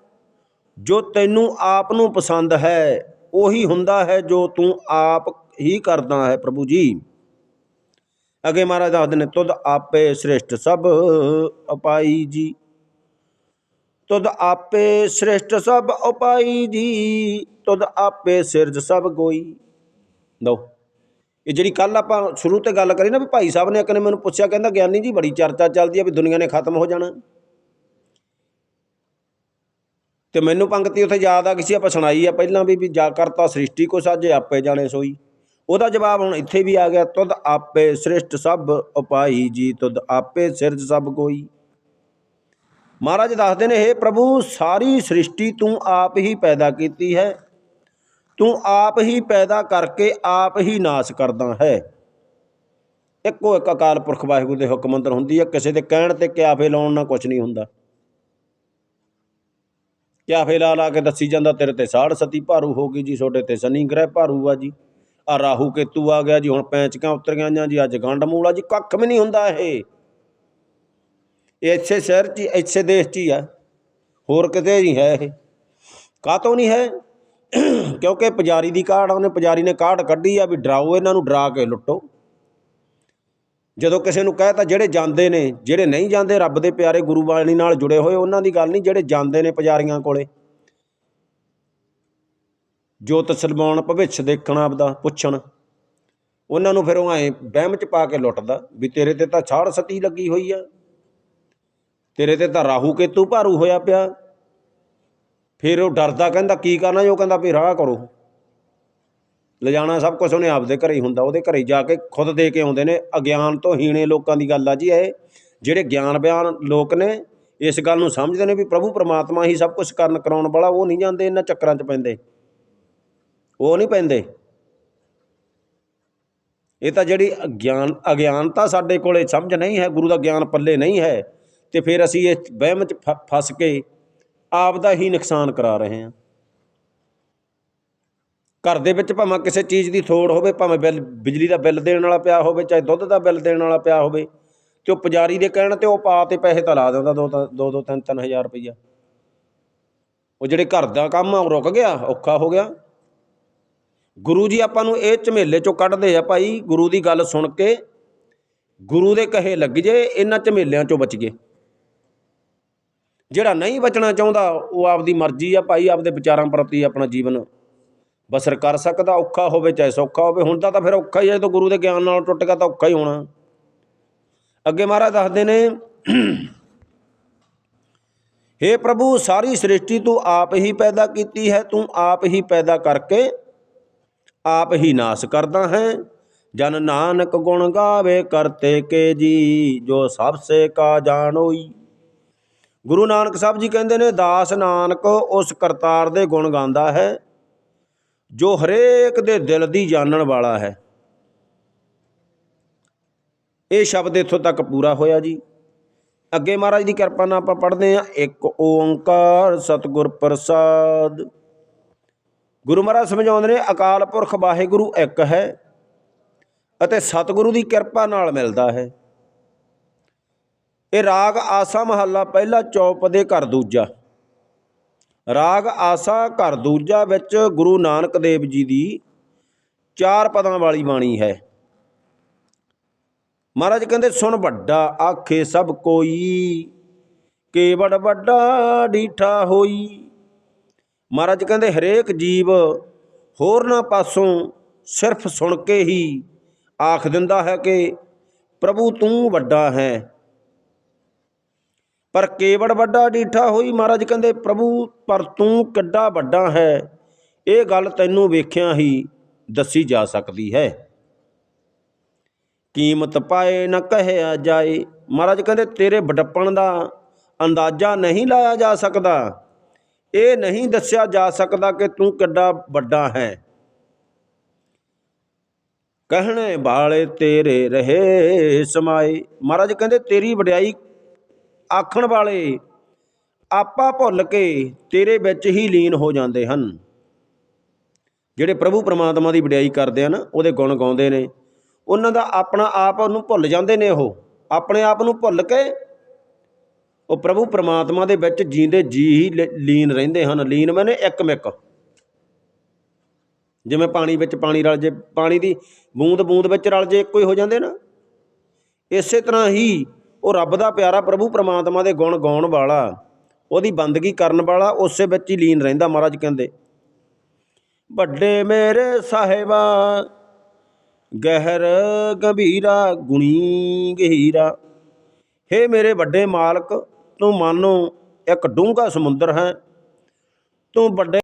S1: ਜੋ ਤੈਨੂੰ ਆਪ ਨੂੰ ਪਸੰਦ ਹੈ, ਉਹੀ ਹੁੰਦਾ ਹੈ ਜੋ ਤੂੰ ਆਪ ਹੀ ਕਰਦਾ ਹੈ, ਪ੍ਰਭੂ ਜੀ। ਅਗੇ ਮਹਾਰਾਜ ਦੱਸਦੇ ਨੇ, ਤੁਧ ਆਪੇ ਸ੍ਰਿਸ਼ਟ ਸਭ, ਉਪਾਈ ਜੀ। ਤੁਧ ਆਪੇ ਸ੍ਰਿਸ਼ਟ ਸਭ, ਉਪਾਈ ਜੀ। ਤੁਧ ਆਪੇ ਸਿਰਜ ਸਭ ਕੋਈ ਲਓ, ਇਹ ਜਿਹੜੀ ਕੱਲ ਆਪਾਂ ਸ਼ੁਰੂ ਤੇ ਗੱਲ ਕਰੀ ਨਾ ਵੀ ਭਾਈ ਸਾਹਿਬ ਨੇ ਇੱਕ ਨੇ ਮੈਨੂੰ ਪੁੱਛਿਆ, ਕਹਿੰਦਾ ਗਿਆਨੀ ਜੀ, ਬੜੀ ਚਰਚਾ ਚੱਲਦੀ ਆ ਵੀ ਦੁਨੀਆ ਨੇ ਖਤਮ ਹੋ ਜਾਣਾ। ਤੇ ਮੈਨੂੰ ਪੰਕਤੀ ਉੱਥੇ ਯਾਦ ਆ ਕਿਸੇ ਆਪਾਂ ਸੁਣਾਈ ਆ ਪਹਿਲਾਂ ਵੀ ਵੀ ਜਾ ਕਰਤਾ ਸ੍ਰਿਸ਼ਟੀ ਕੋ ਸਾਜੇ ਆਪੇ ਜਾਣੇ ਸੋਈ। ਉਹਦਾ ਜਵਾਬ ਹੁਣ ਇੱਥੇ ਵੀ ਆ ਗਿਆ, ਤੁਧ ਆਪੇ ਸ੍ਰਿਸ਼ਟ ਸਭ ਉਪਾਈ ਜੀ, ਤੁਧ ਆਪੇ ਸਿਰਜ ਸਭ ਕੋਈ। ਮਹਾਰਾਜ ਦੱਸਦੇ ਨੇ हे ਪ੍ਰਭੂ, ਸਾਰੀ ਸ੍ਰਿਸ਼ਟੀ ਤੂੰ ਆਪ ਹੀ ਪੈਦਾ ਕੀਤੀ ਹੈ। ਤੂੰ ਆਪ ਹੀ ਪੈਦਾ ਕਰਕੇ ਆਪ ਹੀ ਨਾਸ਼ ਕਰਦਾ ਹੈ। ਇੱਕੋ ਇੱਕ ਅਕਾਲ ਪੁਰਖ ਵਾਹਿਗੁਰੂ ਦੇ ਹੁਕਮ ਅੰਦਰ ਹੁੰਦੀ ਹੈ ਕਿਸੇ ਦੇ ਕਹਿਣ ਤੇ ਕਿਆਫੇ ਲਾਉਣ ਨਾਲ ਕੁਝ ਨਹੀਂ ਹੁੰਦਾ। ਕਿਆਫੇ ਲਾ ਲਾ ਕੇ ਦੱਸੀ ਜਾਂਦਾ ਤੇਰੇ ਤੇ ਸਾੜ ਸਤੀ ਭਾਰੂ ਹੋ ਗਈ ਜੀ ਤੁਹਾਡੇ ਤੇ ਸ਼ਨੀ ਗ੍ਰਹਿ ਭਾਰੂ ਆ ਜੀ। ਆ ਰਾਹੂ ਕੇਤੂ ਆ ਗਿਆ ਜੀ ਹੁਣ ਪੈਂਚਕਾਂ ਉਤਰ ਗਈਆਂ ਜੀ ਅੱਜ ਗੰਡ ਮੂਲ ਆ ਜੀ ਕੱਖ ਵੀ ਨਹੀਂ ਹੁੰਦਾ ਇਹ। ਇਹ ਇੱਥੇ ਸ਼ਹਿਰ 'ਚ ਹੀ, ਇੱਥੇ ਦੇਸ਼ 'ਚ ਹੀ ਆ। ਹੋਰ ਕਿਤੇ ਨਹੀਂ ਹੈ ਇਹ। ਕਾਤੋਂ ਨਹੀਂ ਹੈ? ਕਿਉਂਕਿ ਪੁਜਾਰੀ ਦੀ ਕਾਢ ਆ, ਉਹਨੇ ਪੁਜਾਰੀ ਨੇ ਕਾਢ ਕੱਢੀ ਆ ਵੀ ਡਰਾਓ ਇਹਨਾਂ ਨੂੰ ਡਰਾ ਕੇ ਲੁੱਟੋ। ਜਦੋਂ ਕਿਸੇ ਨੂੰ ਕਹਿ ਤਾ ਜਿਹੜੇ ਜਾਂਦੇ ਨੇ, ਜਿਹੜੇ ਨਹੀਂ ਜਾਂਦੇ, ਰੱਬ ਦੇ ਪਿਆਰੇ ਗੁਰੂ ਬਾਣੀ ਨਾਲ ਜੁੜੇ ਹੋਏ, ਉਹਨਾਂ ਦੀ ਗੱਲ ਨਹੀਂ, ਜਿਹੜੇ ਜਾਂਦੇ ਨੇ ਪੁਜਾਰੀਆਂ ਕੋਲੇ। ਜੋਤ ਸਲਮਾਨ ਭਵਿੱਖ ਦੇਖਣ ਆਪਦਾ ਪੁੱਛਣ। ਉਹਨਾਂ ਨੂੰ ਫਿਰ ਉਹ ਐ ਵਹਿਮ ਚ ਪਾ ਕੇ ਲੁੱਟਦਾ ਵੀ ਤੇਰੇ ਤੇ ਤਾਂ ਛਾੜ ਸਤੀ ਲੱਗੀ ਹੋਈ ਆ। ਤੇਰੇ ਤੇ ਤਾਂ ਰਾਹੂ ਕੇਤੂ ਭਾਰੂ ਹੋਇਆ ਪਿਆ। ਫਿਰ ਉਹ ਡਰਦਾ, ਕਹਿੰਦਾ ਕੀ ਕਰਨਾ ਜੀ? ਉਹ ਕਹਿੰਦਾ ਵੀ ਰਾਹ ਕਰੋ। ਲਿਜਾਣਾ ਸਭ ਕੁਝ ਉਹਨੇ ਆਪਦੇ ਘਰੇ ਹੀ ਹੁੰਦਾ, ਉਹਦੇ ਘਰੇ ਜਾ ਕੇ ਖੁਦ ਦੇ ਕੇ ਆਉਂਦੇ ਨੇ, ਅਗਿਆਨ ਤੋਂ ਹੀਣੇ ਲੋਕਾਂ ਦੀ ਗੱਲ ਆ ਜੀ ਇਹ। ਜਿਹੜੇ ਗਿਆਨ ਬਿਆਨ ਲੋਕ ਨੇ, ਇਸ ਗੱਲ ਨੂੰ ਸਮਝਦੇ ਨੇ ਵੀ ਪ੍ਰਭੂ ਪਰਮਾਤਮਾ ਹੀ ਸਭ ਕੁਝ ਕਰਨ ਕਰਾਉਣ ਵਾਲਾ, ਉਹ ਨਹੀਂ ਜਾਂਦੇ ਇਹਨਾਂ ਚੱਕਰਾਂ 'ਚ ਪੈਂਦੇ। ਉਹ ਨਹੀਂ ਪੈਂਦੇ। ਇਹ ਤਾਂ ਜਿਹੜੀ ਅਗਿਆਨ, ਅਗਿਆਨਤਾ ਸਾਡੇ ਕੋਲੇ ਸਮਝ ਨਹੀਂ ਹੈ, ਗੁਰੂ ਦਾ ਗਿਆਨ ਪੱਲੇ ਨਹੀਂ ਹੈ, ਤੇ ਫਿਰ ਅਸੀਂ ਇਸ ਵਹਿਮ 'ਚ ਫ- ਫਸ ਕੇ ਆਪ ਦਾ ਹੀ ਨੁਕਸਾਨ ਕਰਾ ਰਹੇ ਹਾਂ। ਘਰ ਦੇ ਵਿੱਚ ਭਾਵੇਂ ਕਿਸੇ ਚੀਜ਼ ਦੀ ਥੋੜ ਹੋਵੇ, ਭਾਵੇਂ ਬਿੱਲ, ਬਿਜਲੀ ਦਾ ਬਿੱਲ ਦੇਣ ਵਾਲਾ ਪਿਆ ਹੋਵੇ, ਚਾਹੇ ਦੁੱਧ ਦਾ ਬਿੱਲ ਦੇਣ ਵਾਲਾ ਪਿਆ ਹੋਵੇ, ਤੇ ਉਹ ਪੁਜਾਰੀ ਦੇ ਕਹਿਣ ਤੇ ਉਹ ਪਾ ਤੇ ਪੈਸੇ ਤਾਂ ਲਾ ਦਿੰਦਾ ਦੋ ਤਾਂ- ਦੋ ਦੋ, ਤਿੰਨ ਤਿੰਨ ਹਜ਼ਾਰ ਰੁਪਈਆ। ਉਹ ਜਿਹੜੇ ਘਰ ਦਾ ਕੰਮ ਆ, ਉਹ ਰੁਕ ਗਿਆ, ਔਖਾ ਹੋ ਗਿਆ। ਗੁਰੂ ਜੀ ਆਪਾਂ ਨੂੰ ਇਹ ਝਮੇਲੇ ਚੋਂ ਕੱਢਦੇ ਆ ਭਾਈ, ਗੁਰੂ ਦੀ ਗੱਲ ਸੁਣ ਕੇ, ਗੁਰੂ ਦੇ ਕਹੇ ਲੱਗ ਜੇ, ਇਹਨਾਂ ਝਮੇਲਿਆਂ ਚੋਂ ਬਚ ਗਏ। ਜਿਹੜਾ ਨਹੀਂ ਬਚਣਾ ਚਾਹੁੰਦਾ, ਉਹ ਆਪਦੀ ਮਰਜ਼ੀ ਆ ਭਾਈ, ਆਪਦੇ ਵਿਚਾਰਾਂ ਪ੍ਰਤੀ ਆਪਣਾ ਜੀਵਨ ਬਸਰ ਕਰ ਸਕਦਾ, ਔਖਾ ਹੋਵੇ ਚਾਹੇ ਸੌਖਾ ਹੋਵੇ, ਹੁਣ ਤਾਂ ਫਿਰ ਔਖਾ ਹੀ ਹੈ ਜਦੋਂ ਗੁਰੂ ਦੇ ਗਿਆਨ ਨਾਲ ਟੁੱਟ ਗਿਆ ਤਾਂ ਔਖਾ ਹੀ ਹੋਣਾ। ਅੱਗੇ ਮਹਾਰਾਜ ਦੱਸਦੇ ਨੇ हे ਪ੍ਰਭੂ, ਸਾਰੀ ਸ੍ਰਿਸ਼ਟੀ ਤੂੰ ਆਪ ਹੀ ਪੈਦਾ ਕੀਤੀ ਹੈ, ਤੂੰ ਆਪ ਹੀ ਪੈਦਾ ਕਰਕੇ ਆਪ ਹੀ ਨਾਸ ਕਰਦਾ ਹੈ। ਜਨ ਨਾਨਕ ਗੁਣ ਗਾਵੇ ਕਰਤੇ ਕੇ ਜੀ, ਜੋ ਸਭ ਸੇ ਕਾ ਜਾਣੋਈ ਗੁਰੂ ਨਾਨਕ ਸਾਹਿਬ ਜੀ ਕਹਿੰਦੇ ਨੇ, ਦਾਸ ਨਾਨਕ ਉਸ ਕਰਤਾਰ ਦੇ ਗੁਣ ਗਾਉਂਦਾ ਹੈ। ਜੋ ਹਰੇਕ ਦੇ ਦਿਲ ਦੀ ਜਾਣਨ ਵਾਲਾ ਹੈ। ਇਹ ਸ਼ਬਦ ਇੱਥੋਂ ਤੱਕ ਪੂਰਾ ਹੋਇਆ ਜੀ। ਅੱਗੇ ਮਹਾਰਾਜ ਦੀ ਕਿਰਪਾ ਨਾਲ ਆਪਾਂ ਪੜ੍ਹਦੇ ਹਾਂ। ਇੱਕ ਓੰਕਾਰ ਸਤਿਗੁਰ ਪ੍ਰਸਾਦ। ਗੁਰੂ ਮਹਾਰਾਜ ਸਮਝਾਉਂਦੇ ਨੇ, ਅਕਾਲ ਪੁਰਖ ਵਾਹਿਗੁਰੂ ਇੱਕ ਹੈ ਅਤੇ ਸਤਿਗੁਰੂ ਦੀ ਕਿਰਪਾ ਨਾਲ ਮਿਲਦਾ ਹੈ। ਇਹ ਰਾਗ ਆਸਾ ਮਹੱਲਾ ਪਹਿਲਾ ਚੌਪਦੇ ਘਰ ਦੂਜਾ। ਰਾਗ ਆਸਾ ਘਰ ਦੂਜਾ ਵਿੱਚ ਗੁਰੂ ਨਾਨਕ ਦੇਵ ਜੀ ਦੀ ਚਾਰ ਪਦਾਂ ਵਾਲੀ ਬਾਣੀ ਹੈ। ਮਹਾਰਾਜ ਕਹਿੰਦੇ, ਸੁਣ ਵੱਡਾ ਆਖੇ ਸਭ ਕੋਈ, ਕੇਵੜ ਵੱਡਾ ਡੀਠਾ ਹੋਈ। ਮਹਾਰਾਜ ਕਹਿੰਦੇ, ਹਰੇਕ ਜੀਵ ਹੋਰਨਾਂ ਪਾਸੋਂ ਸਿਰਫ ਸੁਣ ਕੇ ਹੀ ਆਖ ਦਿੰਦਾ ਹੈ ਕਿ ਪ੍ਰਭੂ ਤੂੰ ਵੱਡਾ ਹੈ। ਪਰ ਕੇਵੜ ਵੱਡਾ ਡੀਠਾ ਹੋਈ ਮਹਾਰਾਜ ਕਹਿੰਦੇ, ਪ੍ਰਭੂ, ਪਰ ਤੂੰ ਕਿੱਡਾ ਵੱਡਾ ਹੈ। ਇਹ ਗੱਲ ਤੈਨੂੰ ਵੇਖਿਆ ਹੀ ਦੱਸੀ ਜਾ ਸਕਦੀ ਹੈ। ਕੀਮਤ ਪਾਏ ਨਾ ਕਹਿਆ ਜਾਏ। ਮਹਾਰਾਜ ਕਹਿੰਦੇ, ਤੇਰੇ ਵਡੱਪਣ ਦਾ ਅੰਦਾਜ਼ਾ ਨਹੀਂ ਲਾਇਆ ਜਾ ਸਕਦਾ। ਇਹ ਨਹੀਂ ਦੱਸਿਆ ਜਾ ਸਕਦਾ ਕਿ ਤੂੰ ਕਿੱਡਾ ਵੱਡਾ ਹੈ। ਕਹਿਣੇ ਵਾਲੇ ਤੇਰੇ ਰਹੇ ਸਮਾਏ। ਮਹਾਰਾਜ ਕਹਿੰਦੇ, ਤੇਰੀ ਵਡਿਆਈ ਆਖਣ ਵਾਲੇ, ਆਪਾ ਭੁੱਲ ਕੇ ਤੇਰੇ ਵਿੱਚ ਹੀ ਲੀਨ ਹੋ ਜਾਂਦੇ ਹਨ। ਜਿਹੜੇ ਪ੍ਰਭੂ ਪ੍ਰਮਾਤਮਾ ਦੀ ਵਡਿਆਈ ਕਰਦੇ ਹਨ ਉਹਦੇ ਗੁਣ ਗਾਉਂਦੇ ਨੇ। ਉਹਨਾਂ ਦਾ ਆਪਣਾ ਆਪ ਉਹਨੂੰ ਭੁੱਲ ਜਾਂਦੇ ਨੇ ਉਹ। ਆਪਣੇ ਆਪ ਨੂੰ ਭੁੱਲ ਕੇ ਉਹ ਪ੍ਰਭੂ ਪ੍ਰਮਾਤਮਾ ਦੇ ਵਿੱਚ ਜੀਂਦੇ ਜੀ ਹੀ ਲ- ਲੀਨ ਰਹਿੰਦੇ ਹਨ। ਲੀਨ ਮੈਨੇ ਇੱਕ ਮਿੱਕ। ਜਿਵੇਂ ਪਾਣੀ ਵਿੱਚ ਪਾਣੀ ਰਲ ਜੇ, ਪਾਣੀ ਦੀ ਬੂੰਦ ਬੂੰਦ ਵਿੱਚ ਰਲ ਜੇ, ਇੱਕੋ ਹੀ ਹੋ ਜਾਂਦੇ ਨਾ। ਇਸੇ ਤਰ੍ਹਾਂ ਹੀ ਉਹ ਰੱਬ ਦਾ ਪਿਆਰਾ ਪ੍ਰਭੂ ਪ੍ਰਮਾਤਮਾ ਦੇ ਗੁਣ ਗਾਉਣ ਵਾਲਾ, ਉਹਦੀ ਬੰਦਗੀ ਕਰਨ ਵਾਲਾ, ਉਸੇ ਵਿੱਚ ਹੀ ਲੀਨ ਰਹਿੰਦਾ ਮਹਾਰਾਜ ਕਹਿੰਦੇ। ਵੱਡੇ ਮੇਰੇ ਸਾਹਿਬਾ, ਗਹਿਰ ਗੰਭੀਰਾ, ਗੁਣੀ ਗਹੀਰਾ। ਹੇ ਮੇਰੇ ਵੱਡੇ ਮਾਲਕ, ਤੂੰ ਮਾਨੋ ਇੱਕ ਡੂੰਘਾ ਸਮੁੰਦਰ ਹੈ। ਤੂੰ ਵੱਡੇ